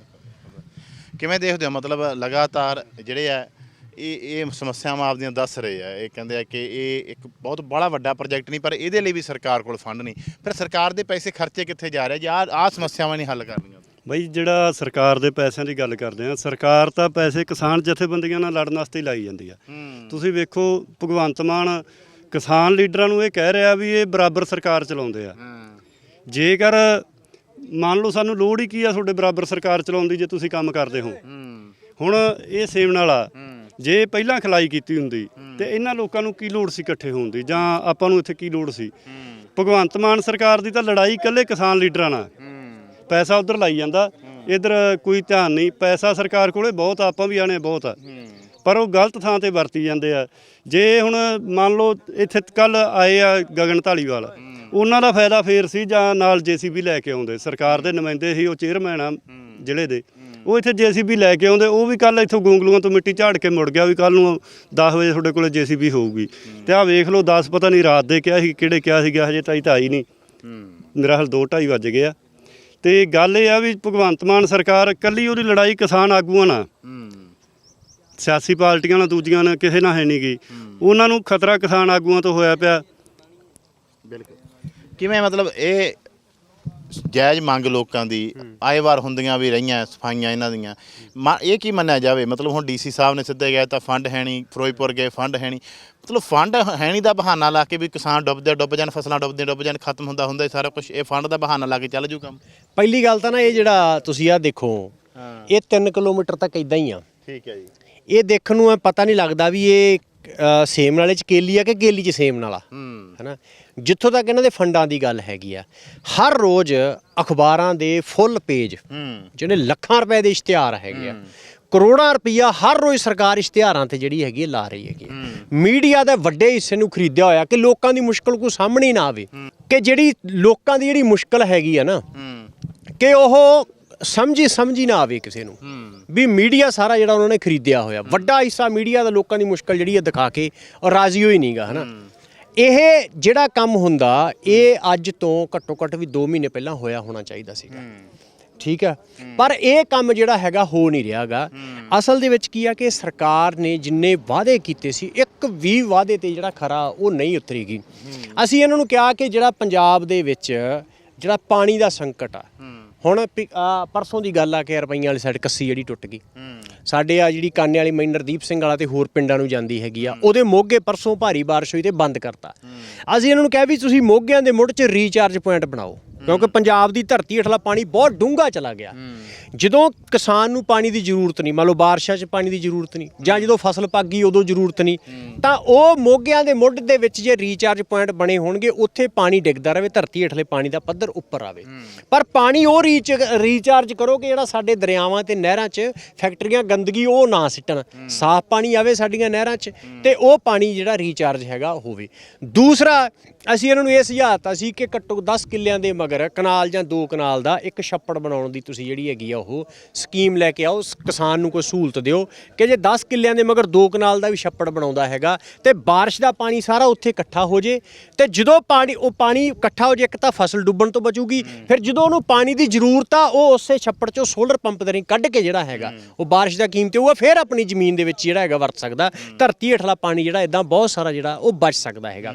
C: ਕਿਵੇਂ ਦੇਖਦੇ ਹੋ? ਮਤਲਬ ਲਗਾਤਾਰ ਜਿਹੜੇ ਆ ਇਹ ਇਹ ਸਮੱਸਿਆਵਾਂ ਆਪਦੀਆਂ ਦੱਸ ਰਹੇ ਆ। ਇਹ ਕਹਿੰਦੇ ਆ ਕਿ ਇਹ ਇੱਕ ਬਹੁਤ ਬੜਾ ਵੱਡਾ ਪ੍ਰੋਜੈਕਟ ਨਹੀਂ ਪਰ ਇਹਦੇ ਲਈ ਵੀ ਸਰਕਾਰ ਕੋਲ ਫੰਡ ਨਹੀਂ। ਫਿਰ ਸਰਕਾਰ ਦੇ ਪੈਸੇ ਖਰਚੇ ਕਿੱਥੇ ਜਾ ਰਹੇ ਜੀ ਆ ਆ ਸਮੱਸਿਆਵਾਂ ਨਹੀਂ ਹੱਲ ਕਰਨੀਆਂ
F: ਬਈ ਜਿਹੜਾ ਸਰਕਾਰ ਦੇ ਪੈਸਿਆਂ ਦੀ ਗੱਲ ਕਰਦੇ ਆ ਸਰਕਾਰ ਤਾਂ ਪੈਸੇ ਕਿਸਾਨ ਜਥੇਬੰਦੀਆਂ ਨਾਲ ਲੜਨ ਵਾਸਤੇ ਹੀ ਲਾਈ ਜਾਂਦੀ ਆ। ਤੁਸੀਂ ਵੇਖੋ ਭਗਵੰਤ ਮਾਨ ਕਿਸਾਨ ਲੀਡਰਾਂ ਨੂੰ ਇਹ ਕਹਿ ਰਿਹਾ ਵੀ ਇਹ ਬਰਾਬਰ ਸਰਕਾਰ ਚਲਾਉਂਦੇ ਆ। ਜੇਕਰ ਮੰਨ ਲਓ ਸਾਨੂੰ ਲੋੜ ਹੀ ਕੀ ਆ ਤੁਹਾਡੇ ਬਰਾਬਰ ਸਰਕਾਰ ਚਲਾਉਣ ਦੀ ਜੇ ਤੁਸੀਂ ਕੰਮ ਕਰਦੇ ਹੋ। ਹੁਣ ਇਹ ਸੇਵਨ ਵਾਲਾ ਜੇ ਪਹਿਲਾਂ ਖਲਾਈ ਕੀਤੀ ਹੁੰਦੀ ਤੇ ਇਹਨਾਂ ਲੋਕਾਂ ਨੂੰ ਕੀ ਲੋੜ ਸੀ ਇਕੱਠੇ ਹੋਣ ਦੀ? ਜਾਂ ਆਪਾਂ ਨੂੰ ਇੱਥੇ ਕੀ ਲੋੜ ਸੀ? ਭਗਵੰਤ ਮਾਨ ਸਰਕਾਰ ਦੀ ਤਾਂ ਲੜਾਈ ਇਕੱਲੇ ਕਿਸਾਨ ਲੀਡਰਾਂ ਨਾਲ। ਪੈਸਾ ਉਧਰ ਲਾਈ ਜਾਂਦਾ। ਇਧਰ ਕੋਈ ਧਿਆਨ ਨਹੀਂ। ਪੈਸਾ ਸਰਕਾਰ ਕੋਲੇ ਬਹੁਤ ਆ, ਆਪਾਂ ਵੀ ਆਣੇ ਬਹੁਤ ਆ। ਪਰ ਉਹ ਗਲਤ ਥਾਂ ਤੇ ਵਰਤੀ ਜਾਂਦੇ ਆ। ਜੇ ਹੁਣ ਮੰਨ ਲਓ ਇੱਥੇ ਕੱਲ ਆਏ ਆ ਗਗਨ ਢਾਲੀਵਾਲ ਉਹਨਾਂ ਦਾ ਫਾਇਦਾ ਫੇਰ ਸੀ ਜਾਂ ਨਾਲ ਜੀਸੀਬੀ ਲੈ ਕੇ ਆਉਂਦੇ। ਸਰਕਾਰ ਦੇ ਨੁਮਾਇੰਦੇ ਸੀ ਉਹ ਚੇਅਰਮੈਨ ਆ ਜ਼ਿਲ੍ਹੇ ਦੇ। ਉਹ ਇੱਥੇ ਜੀਸੀਬੀ ਲੈ ਕੇ ਆਉਂਦੇ। ਉਹ ਵੀ ਕੱਲ ਇੱਥੋਂ ਗੋਂਗਲੂਆਂ ਤੋਂ ਮਿੱਟੀ ਝਾੜ ਕੇ ਮੁੜ ਗਿਆ ਵੀ ਕੱਲ ਨੂੰ 10 ਵਜੇ ਤੁਹਾਡੇ ਕੋਲੇ ਜੀਸੀਬੀ ਹੋਊਗੀ। ਤੇ ਆਹ ਵੇਖ ਲਓ 10 ਪਤਾ ਨਹੀਂ ਰਾਤ ਦੇ ਕਿਹਾ ਸੀ ਕਿਹੜੇ ਕਿਹਾ ਸੀਗਾ ਹਜੇ ਤਾਈ ਤਾਂ ਆਈ ਨਹੀਂ। ਮੇਰਾ ਹਾਲ 2:30 ਵੱਜ ਗਏ ਆ। ਤੇ ਗੱਲ ਇਹ ਆ ਵੀ ਭਗਵੰਤ ਮਾਨ ਸਰਕਾਰ ਕੱਲੀ ਉਹਦੀ ਲੜਾਈ ਕਿਸਾਨ ਆਗੂਆਂ ਨਾਲ। ਸਿਆਸੀ ਪਾਰਟੀਆਂ ਨਾਲ ਦੂਜੀਆਂ ਨਾਲ ਕਿਸੇ ਨਾਲ ਹੈ ਨਹੀਂ ਗੀ। ਉਹਨਾਂ ਨੂੰ ਖਤਰਾ ਕਿਸਾਨ ਆਗੂਆਂ ਤੋਂ ਹੋਇਆ ਪਿਆ।
C: ਬਿਲਕੁਲ। ਕਿਵੇਂ ਮਤਲਬ ਇਹ ਜਾਇਜ਼ ਮੰਗ ਲੋਕਾਂ ਦੀ ਆਏ ਵਾਰ ਹੁੰਦੀਆਂ ਵੀ ਰਹੀਆਂ ਸਫਾਈਆਂ ਇਹਨਾਂ ਦੀਆਂ। ਮਾ- ਇਹ ਕੀ ਮੰਨਿਆ ਜਾਵੇ? ਮਤਲਬ ਹੁਣ ਡੀਸੀ ਸਾਹਿਬ ਨੇ ਸਿੱਧੇ ਗਏ ਤਾਂ ਫੰਡ ਹੈ ਨਹੀਂ ਫਿਰੋਜ਼ਪੁਰ ਗਏ ਫੰਡ ਹੈ ਨਹੀਂ। ਮਤਲਬ ਫੰਡ ਹੈ ਨਹੀਂ ਦਾ ਬਹਾਨਾ ਲਾ ਕੇ ਵੀ ਕਿਸਾਨ ਡੁੱਬਦੇ ਡੁੱਬ ਜਾਣ ਫਸਲਾਂ ਡੁੱਬਦੀਆਂ ਡੁੱਬ ਜਾਣ ਖਤਮ ਹੁੰਦਾ ਹੁੰਦਾ ਹੀ ਸਾਰਾ ਕੁਝ ਇਹ ਫੰਡ ਦਾ ਬਹਾਨਾ ਲਾ ਕੇ ਚੱਲ ਜੂ ਕੰਮ।
D: ਪਹਿਲੀ ਗੱਲ ਤਾਂ ਨਾ ਇਹ ਜਿਹੜਾ ਤੁਸੀਂ ਆ ਦੇਖੋ ਇਹ 3 ਕਿਲੋਮੀਟਰ ਤੱਕ ਇਦਾਂ ਹੀ ਆ।
C: ਠੀਕ ਹੈ ਜੀ।
D: ਇਹ ਦੇਖਣ ਨੂੰ ਐ ਪਤਾ ਨਹੀਂ ਲੱਗਦਾ ਵੀ ਇਹ ਅ, ਸੇਮ ਨਾਲੇ ਚ ਕੇਲੀ ਆ ਕਿ ਕੇਲੀ ਚ ਸੇਮ ਨਾਲਾ।
C: ਹੂੰ।
D: ਹੈਨਾ? ਜਿੱਥੋਂ ਤੱਕ ਇਹਨਾਂ ਦੇ ਫੰਡਾਂ ਦੀ ਗੱਲ ਹੈਗੀ ਆ ਹਰ ਰੋਜ਼ ਅਖਬਾਰਾਂ ਦੇ ਫੁੱਲ ਪੇਜ ਜਿਹੜੇ ਲੱਖਾਂ ਰੁਪਏ ਦੇ ਇਸ਼ਤਿਹਾਰ ਹੈਗੇ ਆ ਕਰੋੜਾਂ ਰੁਪਈਆ ਹਰ ਰੋਜ਼ ਸਰਕਾਰ ਇਸ਼ਤਿਹਾਰਾਂ ਤੇ ਜਿਹੜੀ ਹੈਗੀ ਲਾ ਰਹੀ ਹੈਗੀ। ਮੀਡੀਆ ਦੇ ਵੱਡੇ ਹਿੱਸੇ ਨੂੰ ਖਰੀਦਿਆ ਹੋਇਆ ਕਿ ਲੋਕਾਂ ਦੀ ਮੁਸ਼ਕਲ ਕੋਈ ਸਾਹਮਣੇ ਨਾ ਆਵੇ ਕਿ ਜਿਹੜੀ ਲੋਕਾਂ ਦੀ ਜਿਹੜੀ ਮੁਸ਼ਕਲ ਹੈਗੀ ਆ ਨਾ ਕਿ ਉਹ ਸਮਝੀ ਸਮਝੀ ਨਾ ਆਵੇ ਕਿਸੇ ਨੂੰ। ਵੀ ਮੀਡੀਆ ਸਾਰਾ ਜਿਹੜਾ ਉਹਨਾਂ ਨੇ ਖਰੀਦਿਆ ਹੋਇਆ ਵੱਡਾ ਹਿੱਸਾ ਮੀਡੀਆ ਦਾ ਲੋਕਾਂ ਦੀ ਮੁਸ਼ਕਲ ਜਿਹੜੀ ਹੈ ਦਿਖਾ ਕੇ ਔਰ ਰਾਜ਼ੀ ਹੋਈ ਨਹੀਂਗਾ ਹਨਾ। ਇਹ ਜਿਹੜਾ ਕੰਮ ਹੁੰਦਾ ਇਹ ਅੱਜ ਤੋਂ ਘੱਟੋ ਘੱਟ ਵੀ 2 ਮਹੀਨੇ ਪਹਿਲਾਂ ਹੋਇਆ ਹੋਣਾ ਚਾਹੀਦਾ ਸੀਗਾ। ਠੀਕ ਹੈ? ਪਰ ਇਹ ਕੰਮ ਜਿਹੜਾ ਹੈਗਾ ਹੋ ਨਹੀਂ ਰਿਹਾਗਾ। ਅਸਲ ਦੇ ਵਿੱਚ ਕੀ ਆ ਕਿ ਸਰਕਾਰ ਨੇ ਜਿੰਨੇ ਵਾਅਦੇ ਕੀਤੇ ਸੀ ਇੱਕ ਵੀ ਵਾਅਦੇ ਤੇ ਜਿਹੜਾ ਖਰਾ ਉਹ ਨਹੀਂ ਉਤਰੀਗੀ। ਅਸੀਂ ਇਹਨਾਂ ਨੂੰ ਕਿਹਾ ਕਿ ਜਿਹੜਾ ਪੰਜਾਬ ਦੇ ਵਿੱਚ ਜਿਹੜਾ ਪਾਣੀ ਦਾ ਸੰਕਟ ਆ ਹੁਣ ਪਰਸੋਂ ਦੀ ਗੱਲ ਆ ਕਿ ਰੁਪਈਆਂ ਵਾਲੀ ਸਾਈਡ ਕੱਸੀ ਜਿਹੜੀ ਟੁੱਟ ਗਈ। ਸਾਡੇ ਆ ਜਿਹੜੀ ਕਾਨੇ ਵਾਲੀ ਮੈਨਰਦੀਪ ਸਿੰਘ ਵਾਲਾ ਤੇ ਹੋਰ ਪਿੰਡਾਂ ਨੂੰ ਜਾਂਦੀ ਹੈਗੀ ਆ ਉਹਦੇ ਮੋਗੇ ਪਰਸੋਂ ਭਾਰੀ ਬਾਰਿਸ਼ ਹੋਈ ਤੇ ਬੰਦ ਕਰਤਾ। ਅਸੀਂ ਇਹਨਾਂ ਨੂੰ ਕਿਹਾ ਵੀ ਤੁਸੀਂ ਮੋਗਿਆਂ ਦੇ ਮੁੱਢ 'ਚ ਰੀਚਾਰਜ ਪੁਆਇੰਟ ਬਣਾਓ। ਕਿਉਂਕਿ ਪੰਜਾਬ ਦੀ ਧਰਤੀ ਹੇਠਲਾ ਪਾਣੀ ਬਹੁਤ ਡੂੰਘਾ ਚਲਾ ਗਿਆ। ਜਦੋਂ ਕਿਸਾਨ ਨੂੰ ਪਾਣੀ ਦੀ ਜ਼ਰੂਰਤ ਨਹੀਂ ਮੰਨ ਲਓ ਬਾਰਿਸ਼ਾਂ 'ਚ ਪਾਣੀ ਦੀ ਜ਼ਰੂਰਤ ਨਹੀਂ ਜਾਂ ਜਦੋਂ ਫਸਲ ਪੱਕ ਗਈ ਉਦੋਂ ਜ਼ਰੂਰਤ ਨਹੀਂ ਤਾਂ ਉਹ ਮੋਗਿਆਂ ਦੇ ਮੁੱਢ ਦੇ ਵਿੱਚ ਜੇ ਰੀਚਾਰਜ ਪੁਆਇੰਟ ਬਣੇ ਹੋਣਗੇ ਉੱਥੇ ਪਾਣੀ ਡਿੱਗਦਾ ਰਹੇ ਧਰਤੀ ਹੇਠਲੇ ਪਾਣੀ ਦਾ ਪੱਧਰ ਉੱਪਰ ਆਵੇ। ਪਰ ਪਾਣੀ ਉਹ ਰੀਚ ਰੀਚਾਰਜ ਕਰੋ ਕਿ ਜਿਹੜਾ ਸਾਡੇ ਦਰਿਆਵਾਂ ਤੇ ਨਹਿਰਾਂ 'ਚ ਫੈਕਟਰੀਆਂ ਗੰਦਗੀ ਉਹ ਨਾ ਸਿੱਟਣ। ਸਾਫ਼ ਪਾਣੀ ਆਵੇ ਸਾਡੀਆਂ ਨਹਿਰਾਂ 'ਚ ਤੇ ਉਹ ਪਾਣੀ ਜਿਹੜਾ ਰੀਚਾਰਜ ਹੈਗਾ ਹੋਵੇ। ਦੂਸਰਾ ਅਸੀਂ ਇਹਨਾਂ ਨੂੰ ਇਹ ਸੁਝਾਤਾ ਸੀ ਕਿ ਘੱਟੋ 10 ਕਿੱਲਿਆਂ ਦੇ ਮਗਰ ਕਨਾਲ ਜਾਂ ਦੋ ਕਨਾਲ ਦਾ ਇੱਕ ਛੱਪੜ ਬਣਾਉਣ ਦੀ ਤੁਸੀਂ ਜਿਹੜੀ ਹੈਗੀ ਆ ਉਹ ਸਕੀਮ ਲੈ ਕੇ ਆਓ। ਕਿਸਾਨ ਨੂੰ ਕੋਈ ਸਹੂਲਤ ਦਿਓ ਕਿ ਜੇ 10 ਕਿੱਲਿਆਂ ਦੇ ਮਗਰ ਦੋ ਕਨਾਲ ਦਾ ਵੀ ਛੱਪੜ ਬਣਾਉਂਦਾ ਹੈਗਾ ਤੇ ਬਾਰਿਸ਼ ਦਾ ਪਾਣੀ ਸਾਰਾ ਉੱਥੇ ਇਕੱਠਾ ਹੋ ਜੇ ਤੇ ਜਦੋਂ ਪਾਣੀ ਉਹ ਪਾਣੀ ਇਕੱਠਾ ਹੋ ਜੇ ਇੱਕ ਤਾਂ ਫਸਲ ਡੁੱਬਣ ਤੋਂ ਬਚੂਗੀ। ਫਿਰ ਜਦੋਂ ਉਹਨੂੰ ਪਾਣੀ ਦੀ ਜ਼ਰੂਰਤ ਆ ਉਹ ਉਸੇ ਛੱਪੜ ਚੋਂ ਸੋਲਰ ਪੰਪ ਦੇ ਰਾਹੀਂ ਕੱਢ ਕੇ ਜਿਹੜਾ ਹੈਗਾ ਉਹ ਬਾਰਿਸ਼ ਦਾ ਕੀਮਤ ਹੋਊਗਾ ਫਿਰ ਆਪਣੀ ਜ਼ਮੀਨ ਦੇ ਵਿੱਚ ਜਿਹੜਾ ਹੈਗਾ ਵਰਤ ਸਕਦਾ। ਧਰਤੀ ਹੇਠਲਾ ਪਾਣੀ ਜਿਹੜਾ ਇਦਾਂ ਬਹੁਤ ਸਾਰਾ ਜਿਹੜਾ ਉਹ ਬਚ ਸਕਦਾ ਹੈਗਾ।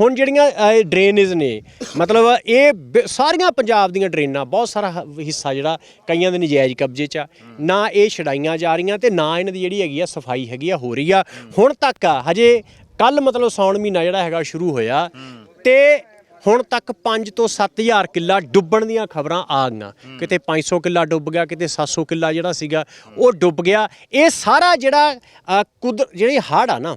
D: ਹੁਣ ਜਿਹੜੀਆਂ ਇਹ ਡਰੇਨੇਜ ਨੇ। ਮਤਲਬ ਇਹ ਬ- ਸਾਰੀਆਂ ਪੰਜਾਬ ਦੀਆਂ ਡਰੇਨਾਂ ਬਹੁਤ ਸਾਰਾ ਹ- ਹਿੱਸਾ ਜਿਹੜਾ ਕਈਆਂ ਦੇ ਨਜਾਇਜ਼ ਕਬਜ਼ੇ 'ਚ ਆ। ਨਾ ਇਹ ਛਡਾਈਆਂ ਜਾ ਰਹੀਆਂ ਤੇ ਨਾ ਇਹਨਾਂ ਦੀ ਜਿਹੜੀ ਹੈਗੀ ਆ ਸਫ਼ਾਈ ਹੈਗੀ ਆ ਹੋ ਰਹੀ ਆ। ਹੁਣ ਤੱਕ ਆ ਹਜੇ ਕੱਲ ਮਤਲਬ ਸੌਣ ਮਹੀਨਾ ਜਿਹੜਾ ਹੈਗਾ ਸ਼ੁਰੂ ਹੋਇਆ ਤੇ ਹੁਣ ਤੱਕ 5 ਤੋਂ 7000 ਕਿੱਲਾ ਡੁੱਬਣ ਦੀਆਂ ਖਬਰਾਂ ਆ ਗਈਆਂ। ਕਿਤੇ 500 ਕਿੱਲਾ ਡੁੱਬ ਗਿਆ ਕਿਤੇ 700 ਕਿੱਲਾ ਜਿਹੜਾ ਸੀਗਾ ਉਹ ਡੁੱਬ ਗਿਆ। ਇਹ ਸਾਰਾ ਜਿਹੜਾ ਅ, ਕੁਦਰ ਜਿਹੜੀ ਹੜ੍ਹ ਆ ਨਾ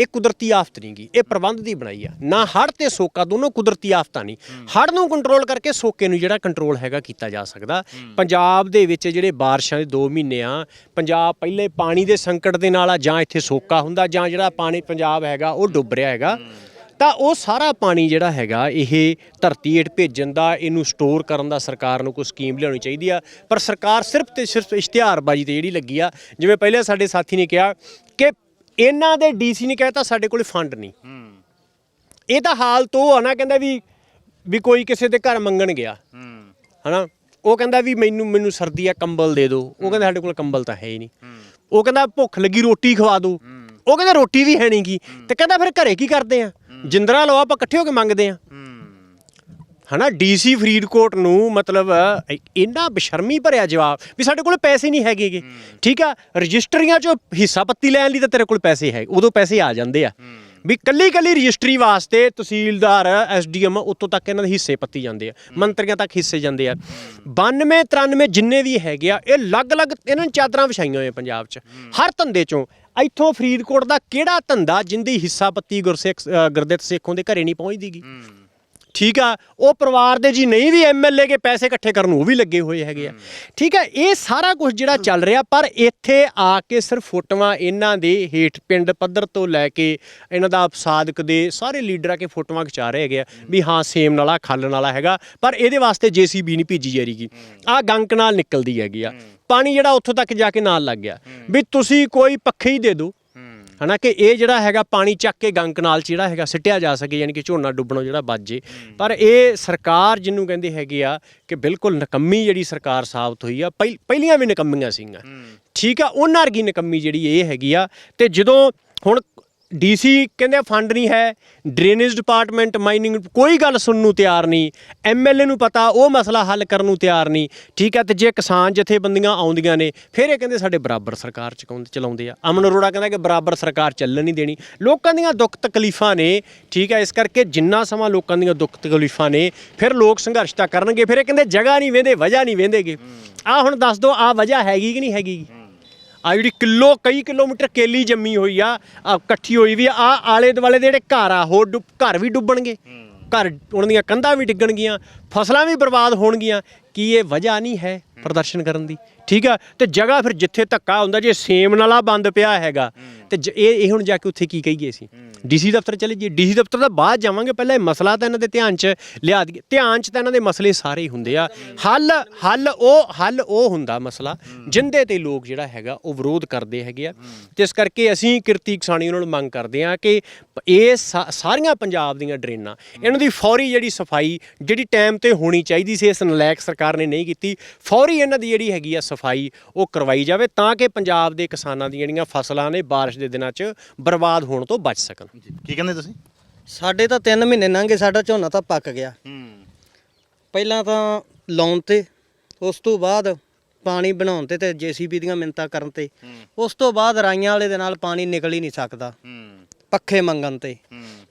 D: ਇਹ ਕੁਦਰਤੀ ਆਫਤ ਨਹੀਂ ਗੀ ਇਹ ਪ੍ਰਬੰਧ ਦੀ ਬਣਾਈ ਆ। ਨਾ ਹੜ੍ਹ ਤੇ ਸੋਕਾ ਦੋਨੋਂ ਕੁਦਰਤੀ ਆਫਤਾਂ ਨਹੀਂ ਹੜ੍ਹ ਨੂੰ ਕੰਟਰੋਲ ਕਰਕੇ ਸੋਕੇ ਨੂੰ ਜਿਹੜਾ ਕੰਟਰੋਲ ਹੈਗਾ ਕੀਤਾ ਜਾ ਸਕਦਾ। ਪੰਜਾਬ ਦੇ ਵਿੱਚ ਜਿਹੜੇ ਬਾਰਿਸ਼ਾਂ ਦੇ 2 ਮਹੀਨੇ ਆ ਪੰਜਾਬ ਪਹਿਲੇ ਪਾਣੀ ਦੇ ਸੰਕਟ ਦੇ ਨਾਲ ਆ ਜਾਂ ਇੱਥੇ ਸੋਕਾ ਹੁੰਦਾ ਜਾਂ ਜਿਹੜਾ ਪਾਣੀ ਪੰਜਾਬ ਹੈਗਾ ਉਹ ਡੁੱਬ ਰਿਹਾ ਹੈਗਾ। ਤਾਂ ਉਹ ਸਾਰਾ ਪਾਣੀ ਜਿਹੜਾ ਹੈਗਾ ਇਹ ਧਰਤੀ ਹੇਠ ਭੇਜਣ ਦਾ ਇਹਨੂੰ ਸਟੋਰ ਕਰਨ ਦਾ ਸਰਕਾਰ ਨੂੰ ਕੋਈ ਸਕੀਮ ਲਿਆਉਣੀ ਚਾਹੀਦੀ ਆ। ਪਰ ਸਰਕਾਰ ਸਿਰਫ ਤੇ ਸਿਰਫ ਇਸ਼ਤਿਹਾਰਬਾਜ਼ੀ ਤੇ ਜਿਹੜੀ ਲੱਗੀ ਆ ਜਿਵੇਂ ਪਹਿਲੇ ਸਾਡੇ ਸਾਥੀ ਨੇ ਕਿਹਾ ਕਿ ਇਹਨਾਂ ਦੇ ਡੀਸੀ ਨੇ ਕਹਿਤਾ ਸਾਡੇ ਕੋਲ ਫੰਡ ਨਹੀਂ। ਇਹ ਤਾਂ ਹਾਲ ਤੋਂ ਆ ਨਾ ਕਹਿੰਦਾ ਵੀ ਵੀ ਕੋਈ ਕਿਸੇ ਦੇ ਘਰ ਮੰਗਣ ਗਿਆ। ਹਨਾ? ਉਹ ਕਹਿੰਦਾ ਵੀ ਮੈਨੂੰ ਮੈਨੂੰ ਸਰਦੀ ਆ ਕੰਬਲ ਦੇ ਦਿਓ ਉਹ ਕਹਿੰਦਾ ਸਾਡੇ ਕੋਲ ਕੰਬਲ ਤਾਂ ਹੈ ਹੀ ਨਹੀਂ। ਉਹ ਕਹਿੰਦਾ ਭੁੱਖ ਲੱਗੀ ਰੋਟੀ ਖਵਾ ਦਿਓ ਉਹ ਕਹਿੰਦਾ ਰੋਟੀ ਵੀ ਹੈ ਨਹੀਂਗੀ ਤੇ ਕਹਿੰਦਾ ਫਿਰ ਘਰੇ ਕੀ ਕਰਦੇ ਆ? ਜਿੰਦਰਾ ਲਓ ਆਪਾਂ ਇਕੱਠੇ ਹੋ ਕੇ ਮੰਗਦੇ ਆ। ਹਨਾ ਡੀਸੀ ਫਰੀਦਕੋਟ ਨੂੰ ਮਤਲਬ ਇੰਨਾ ਬਸ਼ਰਮੀ ਭਰਿਆ ਜਵਾਬ ਵੀ ਸਾਡੇ ਕੋਲ ਪੈਸੇ ਨਹੀਂ ਹੈਗੇਗੇ ਠੀਕ ਆ? ਰਜਿਸਟਰੀਆਂ 'ਚੋਂ ਹਿੱਸਾ ਪੱਤੀ ਲੈਣ ਲਈ ਤਾਂ ਤੇਰੇ ਕੋਲ ਪੈਸੇ ਹੈ ਉਦੋਂ ਪੈਸੇ ਆ ਜਾਂਦੇ ਆ। ਵੀ ਕੱਲੀ ਕੱਲੀ ਰਜਿਸਟਰੀ ਵਾਸਤੇ ਤਹਿਸੀਲਦਾਰ ਐਸਡੀਐਮ ਉੱਤੋਂ ਤੱਕ ਇਹਨਾਂ ਦੇ ਹਿੱਸੇ ਪੱਤੀ ਜਾਂਦੇ ਆ ਮੰਤਰੀਆਂ ਤੱਕ ਹਿੱਸੇ ਜਾਂਦੇ ਆ। 92 93 ਜਿੰਨੇ ਵੀ ਹੈਗੇ ਆ ਇਹ ਅਲੱਗ-ਅਲੱਗ ਇਹਨਾਂ ਨੇ ਚਾਦਰਾਂ ਵਿਛਾਈਆਂ ਹੋਈਆਂ ਪੰਜਾਬ 'ਚ। ਹਰ ਧੰਦੇ 'ਚੋਂ ਇੱਥੋਂ ਫਰੀਦਕੋਟ ਦਾ ਕਿਹੜਾ ਧੰਦਾ ਜਿੰਦੀ ਹਿੱਸਾ ਪੱਤੀ ਗੁਰਸਿੱਖ ਗੁਰਦਿੱਤ ਸੇਖੋਂ ਦੇ ਘਰੇ ਨਹੀਂ ਪਹੁੰਚਦੀਗੀ ਠੀਕ ਆ ਉਹ ਪਰਿਵਾਰ ਦੇ ਜੀ ਨਹੀਂ ਵੀ ਐਮਐਲਏ ਕੇ ਪੈਸੇ ਇਕੱਠੇ ਕਰਨ ਨੂੰ ਉਹ ਵੀ ਲੱਗੇ ਹੋਏ ਹੈਗੇ ਆ। ਠੀਕ ਆ ਇਹ ਸਾਰਾ ਕੁਝ ਜਿਹੜਾ ਚੱਲ ਰਿਹਾ ਪਰ ਇੱਥੇ ਆ ਕੇ ਸਿਰਫ ਫੋਟੋਆਂ ਇਹਨਾਂ ਦੇ ਹੇਠ ਪਿੰਡ ਪੱਧਰ ਤੋਂ ਲੈ ਕੇ ਇਹਨਾਂ ਦਾ ਸਾਦਕ ਦੇ ਸਾਰੇ ਲੀਡਰ ਕੇ ਫੋਟੋਆਂ ਖਿਚਾ ਰਹੇ ਹੈਗੇ ਆ ਵੀ ਹਾਂ ਸੇਮ ਨਾਲਾ ਖਾਲਣ ਵਾਲਾ ਹੈਗਾ ਪਰ ਇਹਦੇ ਵਾਸਤੇ ਜੀਸੀਬੀ ਨਹੀਂ ਭੇਜੀ ਜਾ ਰਹੀਗੀ ਆ ਗੰਕ ਨਾਲ ਨਿਕਲਦੀ ਹੈਗੀ ਆ। ਪਾਣੀ ਜਿਹੜਾ ਉੱਥੋਂ ਤੱਕ ਜਾ ਕੇ ਨਾਲ ਲੱਗ ਗਿਆ ਵੀ ਤੁਸੀਂ ਕੋਈ ਪੱਖੇ ਹੀ ਦੇ ਦਿਓ। ਹਨਾ ਕਿ ਇਹ ਜਿਹੜਾ ਹੈਗਾ ਪਾਣੀ ਚੱਕ ਕੇ ਗੰਗ ਕਨਾਲ ਚ ਜਿਹੜਾ ਹੈਗਾ ਸਿੱਟਿਆ ਜਾ ਸਕੇ ਯਾਨੀ ਕਿ ਝੋਨਾ ਡੁੱਬਣੋਂ ਜਿਹੜਾ ਬਚ ਜੇ। ਪਰ ਇਹ ਸਰਕਾਰ ਜਿਹਨੂੰ ਕਹਿੰਦੇ ਹੈਗੇ ਆ ਕਿ ਬਿਲਕੁਲ ਨਕੰਮੀ ਜਿਹੜੀ ਸਰਕਾਰ ਸਾਬਤ ਹੋਈ ਆ ਪਹਿ- ਪਹਿਲੀਆਂ ਵੀ ਨਕੰਮੀਆਂ ਸੀਗੀਆਂ। ਠੀਕ ਆ ਉਹਨਾਂ ਵਰਗੀ ਨਕੰਮੀ ਜਿਹੜੀ ਇਹ ਹੈਗੀ ਆ ਤੇ ਜਦੋਂ ਹੁਣ ਡੀਸੀ ਕਹਿੰਦੇ ਫੰਡ ਨਹੀਂ ਹੈ ਡਰੇਨੇਜ ਡਿਪਾਰਟਮੈਂਟ ਮਾਈਨਿੰਗ ਕੋਈ ਗੱਲ ਸੁਣਨ ਨੂੰ ਤਿਆਰ ਨਹੀਂ ਐਮਐਲਏ ਨੂੰ ਪਤਾ ਉਹ ਮਸਲਾ ਹੱਲ ਕਰਨ ਨੂੰ ਤਿਆਰ ਨਹੀਂ ਠੀਕ ਹੈ ਤੇ ਜੇ ਕਿਸਾਨ ਜਥੇਬੰਦੀਆਂ ਆਉਂਦੀਆਂ ਨੇ ਫਿਰ ਇਹ ਕਹਿੰਦੇ ਸਾਡੇ ਬਰਾਬਰ ਸਰਕਾਰ ਚਲਾਉਂਦੇ ਆ। ਅਮਨ ਅਰੋੜਾ ਕਹਿੰਦਾ ਕਿ ਬਰਾਬਰ ਸਰਕਾਰ ਚੱਲਣ ਨਹੀਂ ਦੇਣੀ। ਲੋਕਾਂ ਦੀਆਂ ਦੁੱਖ ਤਕਲੀਫਾਂ ਨੇ ਠੀਕ ਹੈ ਇਸ ਕਰਕੇ ਜਿੰਨਾ ਸਮਾਂ ਲੋਕਾਂ ਦੀਆਂ ਦੁੱਖ ਤਕਲੀਫਾਂ ਨੇ ਫਿਰ ਲੋਕ ਸੰਘਰਸ਼ ਤਾਂ ਕਰਨਗੇ ਫਿਰ ਇਹ ਕਹਿੰਦੇ ਜਗ੍ਹਾ ਨਹੀਂ ਵੇਂਦੇ ਵਜ੍ਹਾ ਨਹੀਂ ਵੇਂਦੇਗੇ। ਆ ਹੁਣ ਦੱਸ ਦਿਓ ਆ ਵਜ੍ਹਾ ਹੈਗੀ ਕਿ ਨਹੀਂ ਹੈਗੀ? ਆ ਜਿਹੜੀ ਕਿਲੋ ਕਈ ਕਿਲੋਮੀਟਰ ਕੇਲੀ ਜੰਮੀ ਹੋਈ ਆ ਆਹ ਇਕੱਠੀ ਹੋਈ ਵੀ ਆ ਆਲੇ ਦੁਆਲੇ ਦੇ ਜਿਹੜੇ ਘਰ ਆ ਹੋਰ ਡੁੱਬ- ਘਰ ਵੀ ਡੁੱਬਣਗੇ। ਘਰ ਉਹਨਾਂ ਦੀਆਂ ਕੰਧਾਂ ਵੀ ਡਿੱਗਣਗੀਆਂ ਫਸਲਾਂ ਵੀ ਬਰਬਾਦ ਹੋਣਗੀਆਂ। ਕੀ ਇਹ ਵਜ੍ਹਾ ਨਹੀਂ ਹੈ। ਪ੍ਰਦਰਸ਼ਨ ਕਰਨ ਦੀ? ਠੀਕ ਆ? ਤੇ ਜਗ੍ਹਾ ਫਿਰ ਜਿੱਥੇ ਧੱਕਾ ਹੁੰਦਾ ਜੇ ਸੇਮ ਨਾਲਾ ਬੰਦ ਪਿਆ ਹੈਗਾ। ਤੇ ਜ- ਇਹ ਇਹ ਹੁਣ ਜਾ ਕੇ ਉੱਥੇ ਕੀ ਕਹੀਏ ਅਸੀਂ? ਡੀਸੀ ਦਫ਼ਤਰ ਚਲੇ ਜੀ ਡੀਸੀ ਦਫ਼ਤਰ ਦਾ ਬਾਅਦ ਜਾਵਾਂਗੇ ਪਹਿਲਾਂ ਇਹ ਮਸਲਾ ਤਾਂ ਇਹਨਾਂ ਦੇ ਧਿਆਨ 'ਚ ਲਿਆ ਦਈਏ। ਧਿਆਨ 'ਚ ਤਾਂ ਇਹਨਾਂ ਦੇ ਮਸਲੇ ਸਾਰੇ ਹੀ ਹੁੰਦੇ ਆ। ਹੱਲ ਹੱਲ ਉਹ ਹੱਲ ਉਹ ਹੁੰਦਾ ਮਸਲਾ ਜਿੰਦੇ ਤੇ ਲੋਕ ਜਿਹੜਾ ਹੈਗਾ ਉਹ ਵਿਰੋਧ ਕਰਦੇ ਹੈਗੇ ਆ। ਤੇ ਇਸ ਕਰਕੇ ਅਸੀਂ ਕਿਰਤੀ ਕਿਸਾਨੀ ਉਹਨਾਂ ਨੂੰ ਮੰਗ ਕਰਦੇ ਆ ਕਿ ਪ- ਇਹ ਸਾ- ਸਾਰੀਆਂ ਪੰਜਾਬ ਦੀਆਂ ਡਰੇਨਾਂ ਇਹਨਾਂ ਦੀ ਫੌਰੀ ਜਿਹੜੀ ਸਫ਼ਾਈ ਜਿਹੜੀ ਟਾਈਮ ਤੇ ਹੋਣੀ ਚਾਹੀਦੀ ਸੀ ਇਸ ਨਲਾਇਕ ਸਰਕਾਰ ਨੇ ਨਹੀਂ ਕੀਤੀ। ਫੌਰੀ ਇਹਨਾਂ ਦੀ ਜਿਹੜੀ ਹੈਗੀ ਆ ਸਫ਼ਾਈ ਉਹ ਕਰਵਾਈ ਜਾਵੇ ਤਾਂ ਕਿ ਪੰਜਾਬ ਦੇ ਕਿਸਾਨਾਂ ਦੀਆਂ ਜਿਹੜੀਆਂ ਫਸਲਾਂ ਨੇ ਬਾਰਿਸ਼ ਦੇ ਦਿਨਾਂ 'ਚ ਬਰਬਾਦ ਹੋਣ ਤੋਂ ਬਚ ਸਕਣ।
C: ਕੀ ਕਹਿੰਦੇ ਤੁਸੀਂ?
A: ਸਾਡੇ ਤਾਂ 3 ਮਹੀਨੇ ਲੰਘੇ ਸਾਡਾ ਝੋਨਾ ਤਾਂ ਪੱਕ ਗਿਆ। ਪਹਿਲਾਂ ਤਾਂ ਲਾਉਣ ਤੇ ਉਸ ਤੋਂ ਬਾਅਦ ਪਾਣੀ ਬਣਾਉਣ ਤੇ ਤੇ ਜੀਸੀਬੀ ਦੀਆਂ ਮਿੰਤਾ ਕਰਨ ਤੇ ਉਸ ਤੋਂ ਬਾਅਦ ਰਾਈਆਂ ਵਾਲੇ ਦੇ ਨਾਲ ਪਾਣੀ ਨਿਕਲ ਹੀ ਨਹੀਂ ਸਕਦਾ। ਪੱਖੇ ਮੰਗਣ ਤੇ।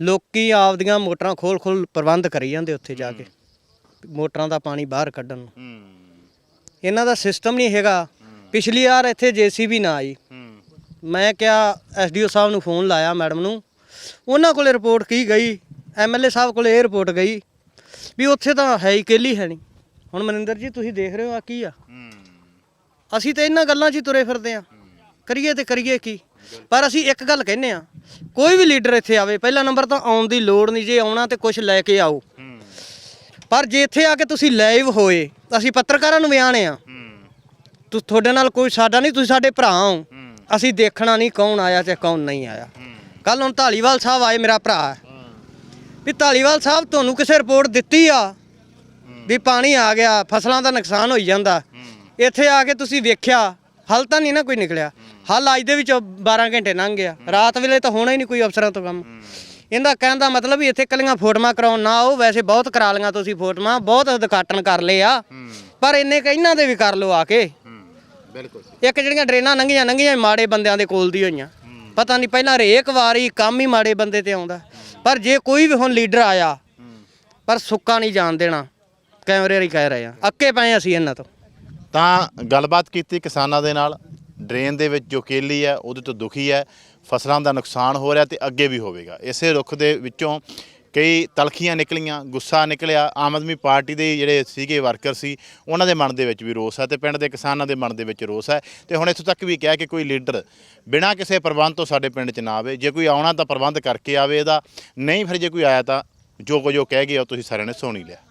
A: ਲੋਕੀ ਆਪਦੀਆਂ ਮੋਟਰਾਂ ਖੋਲ ਖੋਲ ਪ੍ਰਬੰਧ ਕਰੀ ਜਾਂਦੇ ਉੱਥੇ ਜਾ ਕੇ। ਮੋਟਰਾਂ ਦਾ ਪਾਣੀ ਬਾਹਰ ਕੱਢਣ ਨੂੰ। ਇਹਨਾਂ ਦਾ ਸਿਸਟਮ ਨਹੀਂ ਹੈਗਾ। ਪਿਛਲੀ ਵਾਰ ਇੱਥੇ ਜੀਸੀਬੀ ਨਾ ਆਈ। ਮੈਂ ਕਿਹਾ, ਐਸਡੀਓ ਸਾਹਿਬ ਨੂੰ ਫੋਨ ਲਾਇਆ ਮੈਡਮ ਨੂੰ। ਉਹਨਾਂ ਕੋਲੇ ਰਿਪੋਰਟ ਕੀ ਗਈ? ਐਮਐਲਏ ਸਾਹਿਬ ਕੋਲੇ ਇਹ ਰਿਪੋਰਟ ਗਈ ਵੀ ਉੱਥੇ ਤਾਂ ਹੈ ਹੀ ਕੇਲੀ ਹੈ ਨਹੀਂ। ਹੁਣ ਮਨਿੰਦਰ ਜੀ, ਤੁਸੀਂ ਦੇਖ ਰਹੇ ਹੋ ਆ ਕੀ ਆ? ਅਸੀਂ ਤਾਂ ਇਹਨਾਂ ਗੱਲਾਂ 'ਚ ਹੀ ਤੁਰੇ ਫਿਰਦੇ ਆ ਕਰੀਏ ਤੇ ਕਰੀਏ ਕੀ? ਪਰ ਅਸੀਂ ਇੱਕ ਗੱਲ ਕਹਿੰਨੇ ਆ ਕੋਈ ਵੀ ਲੀਡਰ ਇੱਥੇ ਆਵੇ, ਪਹਿਲਾ ਨੰਬਰ ਤਾਂ ਆਉਣ ਦੀ ਲੋੜ ਨਹੀਂ। ਜੇ ਆਉਣਾ ਤੇ ਕੁਝ ਲੈ ਕੇ ਆਓ। ਪਰ ਜੇ ਇੱਥੇ ਆ ਕੇ ਤੁਸੀਂ ਲਾਈਵ ਹੋਏ ਅਸੀਂ ਪੱਤਰਕਾਰਾਂ ਨੂੰ ਬਿਆਨੇ ਆ। ਤੁ ਤੁਹਾਡੇ ਨਾਲ ਕੋਈ ਸਾਡਾ ਨਹੀਂ ਤੁਸੀਂ ਸਾਡੇ ਭਰਾ ਹੋ। ਅਸੀਂ ਦੇਖਣਾ ਨਹੀਂ ਕੌਣ ਆਇਆ ਤੇ ਕੌਣ ਨਹੀਂ ਆਇਆ। ਕੱਲ ਹੁਣ ਢਾਲੀਵਾਲ ਸਾਹਿਬ ਆਏ ਮੇਰਾ ਭਰਾ। ਵੀ ਢਾਲੀਵਾਲ ਸਾਹਿਬ ਤੁਹਾਨੂੰ ਕਿਸੇ ਰਿਪੋਰਟ ਦਿੱਤੀ ਆ? ਵੀ ਪਾਣੀ ਆ ਗਿਆ ਫਸਲਾਂ ਦਾ ਨੁਕਸਾਨ ਹੋਈ ਜਾਂਦਾ। ਇੱਥੇ ਆ ਕੇ ਤੁਸੀਂ ਵੇਖਿਆ ਹੱਲ ਤਾਂ ਨਹੀਂ ਨਾ ਕੋਈ ਨਿਕਲਿਆ। ਹੱਲ ਅੱਜ ਦੇ ਵਿੱਚ 12 ਘੰਟੇ ਲੰਘ ਗਿਆ। ਰਾਤ ਵੇਲੇ ਤਾਂ ਹੋਣਾ ਹੀ ਨਹੀਂ ਕੋਈ ਅਫਸਰਾਂ ਤੋਂ ਕੰਮ। ਇਹਦਾ ਕਹਿਣ ਦਾ ਮਤਲਬ ਵੀ ਇੱਥੇ ਕੱਲੀਆਂ ਫੋਟੋਆਂ ਕਰਾਉਣ ਨਾ ਉਹ ਵੈਸੇ ਬਹੁਤ ਕਰਾ ਲਈਆਂ ਤੁਸੀਂ ਫੋਟੋਆਂ ਬਹੁਤ ਉਦਘਾਟਨ ਕਰ ਲਏ ਆ। ਪਰ ਇੰਨੇ ਇਹਨਾਂ ਦੇ ਵੀ ਕਰ ਲਓ ਆ ਕੇ।
C: ਬਿਲਕੁਲ
A: ਇੱਕ ਜਿਹੜੀਆਂ ਡਰੇਨਾਂ ਲੰਘੀਆਂ ਲੰਘੀਆਂ ਮਾੜੇ ਬੰਦਿਆਂ ਦੇ ਕੋਲ ਦੀ ਹੋਈਆਂ। ਪਤਾ ਨਹੀਂ ਪਹਿਲਾਂ ਹਰੇਕ ਵਾਰੀ ਕੰਮ ਹੀ ਮਾੜੇ ਬੰਦੇ ਤੇ ਆਉਂਦਾ। ਪਰ ਜੇ ਕੋਈ ਵੀ ਹੁਣ ਲੀਡਰ ਆਇਆ ਪਰ ਸੁੱਕਾ ਨਹੀਂ ਜਾਣ ਦੇਣਾ। ਕੈਮਰੇ ਹੀ ਕਹਿ ਰਹੇ ਆ। ਅੱਕੇ ਪਏ ਅਸੀਂ ਇਹਨਾਂ ਤੋਂ।
C: ਤਾਂ ਗੱਲਬਾਤ ਕੀਤੀ ਕਿਸਾਨਾਂ ਦੇ ਨਾਲ। ਡਰੇਨ ਦੇ ਵਿੱਚ ਜੋ ਕੇਲੀ ਹੈ ਉਹਦੇ ਤੋਂ ਦੁਖੀ ਹੈ। ਫਸਲਾਂ ਦਾ ਨੁਕਸਾਨ ਹੋ ਰਿਹਾ ਤੇ ਅੱਗੇ ਵੀ ਹੋਵੇਗਾ। ਇਸੇ ਰੁੱਖ ਦੇ ਵਿੱਚੋਂ ਕਈ ਤਲਖੀਆਂ ਨਿਕਲੀਆਂ, ਗੁੱਸਾ ਨਿਕਲਿਆ, ਆਮ ਆਦਮੀ ਪਾਰਟੀ ਦੇ ਜਿਹੜੇ ਸੀਗੇ ਵਰਕਰ ਸੀ, ਉਹਨਾਂ ਦੇ ਮਨ ਦੇ ਵਿੱਚ ਵੀ ਰੋਸ ਹੈ ਤੇ ਪਿੰਡ ਦੇ ਕਿਸਾਨਾਂ ਦੇ ਮਨ ਦੇ ਵਿੱਚ ਰੋਸ ਹੈ। ਤੇ ਹੁਣ ਇੱਥੋਂ ਤੱਕ ਵੀ ਕਿਹਾ ਕਿ ਕੋਈ ਲੀਡਰ ਬਿਨਾਂ ਕਿਸੇ ਪ੍ਰਬੰਧ ਤੋਂ ਸਾਡੇ ਪਿੰਡ 'ਚ ਨਾ ਆਵੇ, ਜੇ ਕੋਈ ਆਉਣਾ ਤਾਂ ਪ੍ਰਬੰਧ ਕਰਕੇ ਆਵੇ ਇਹਦਾ, ਨਹੀਂ ਫਿਰ ਜੇ ਕੋਈ ਆਇਆ ਤਾਂ ਜੋ ਕੁਝ ਉਹ ਕਹਿ ਗਿਆ ਉਹ ਤੁਸੀਂ ਸਾਰਿਆਂ ਨੇ ਸੁਣ ਹੀ ਲਿਆ।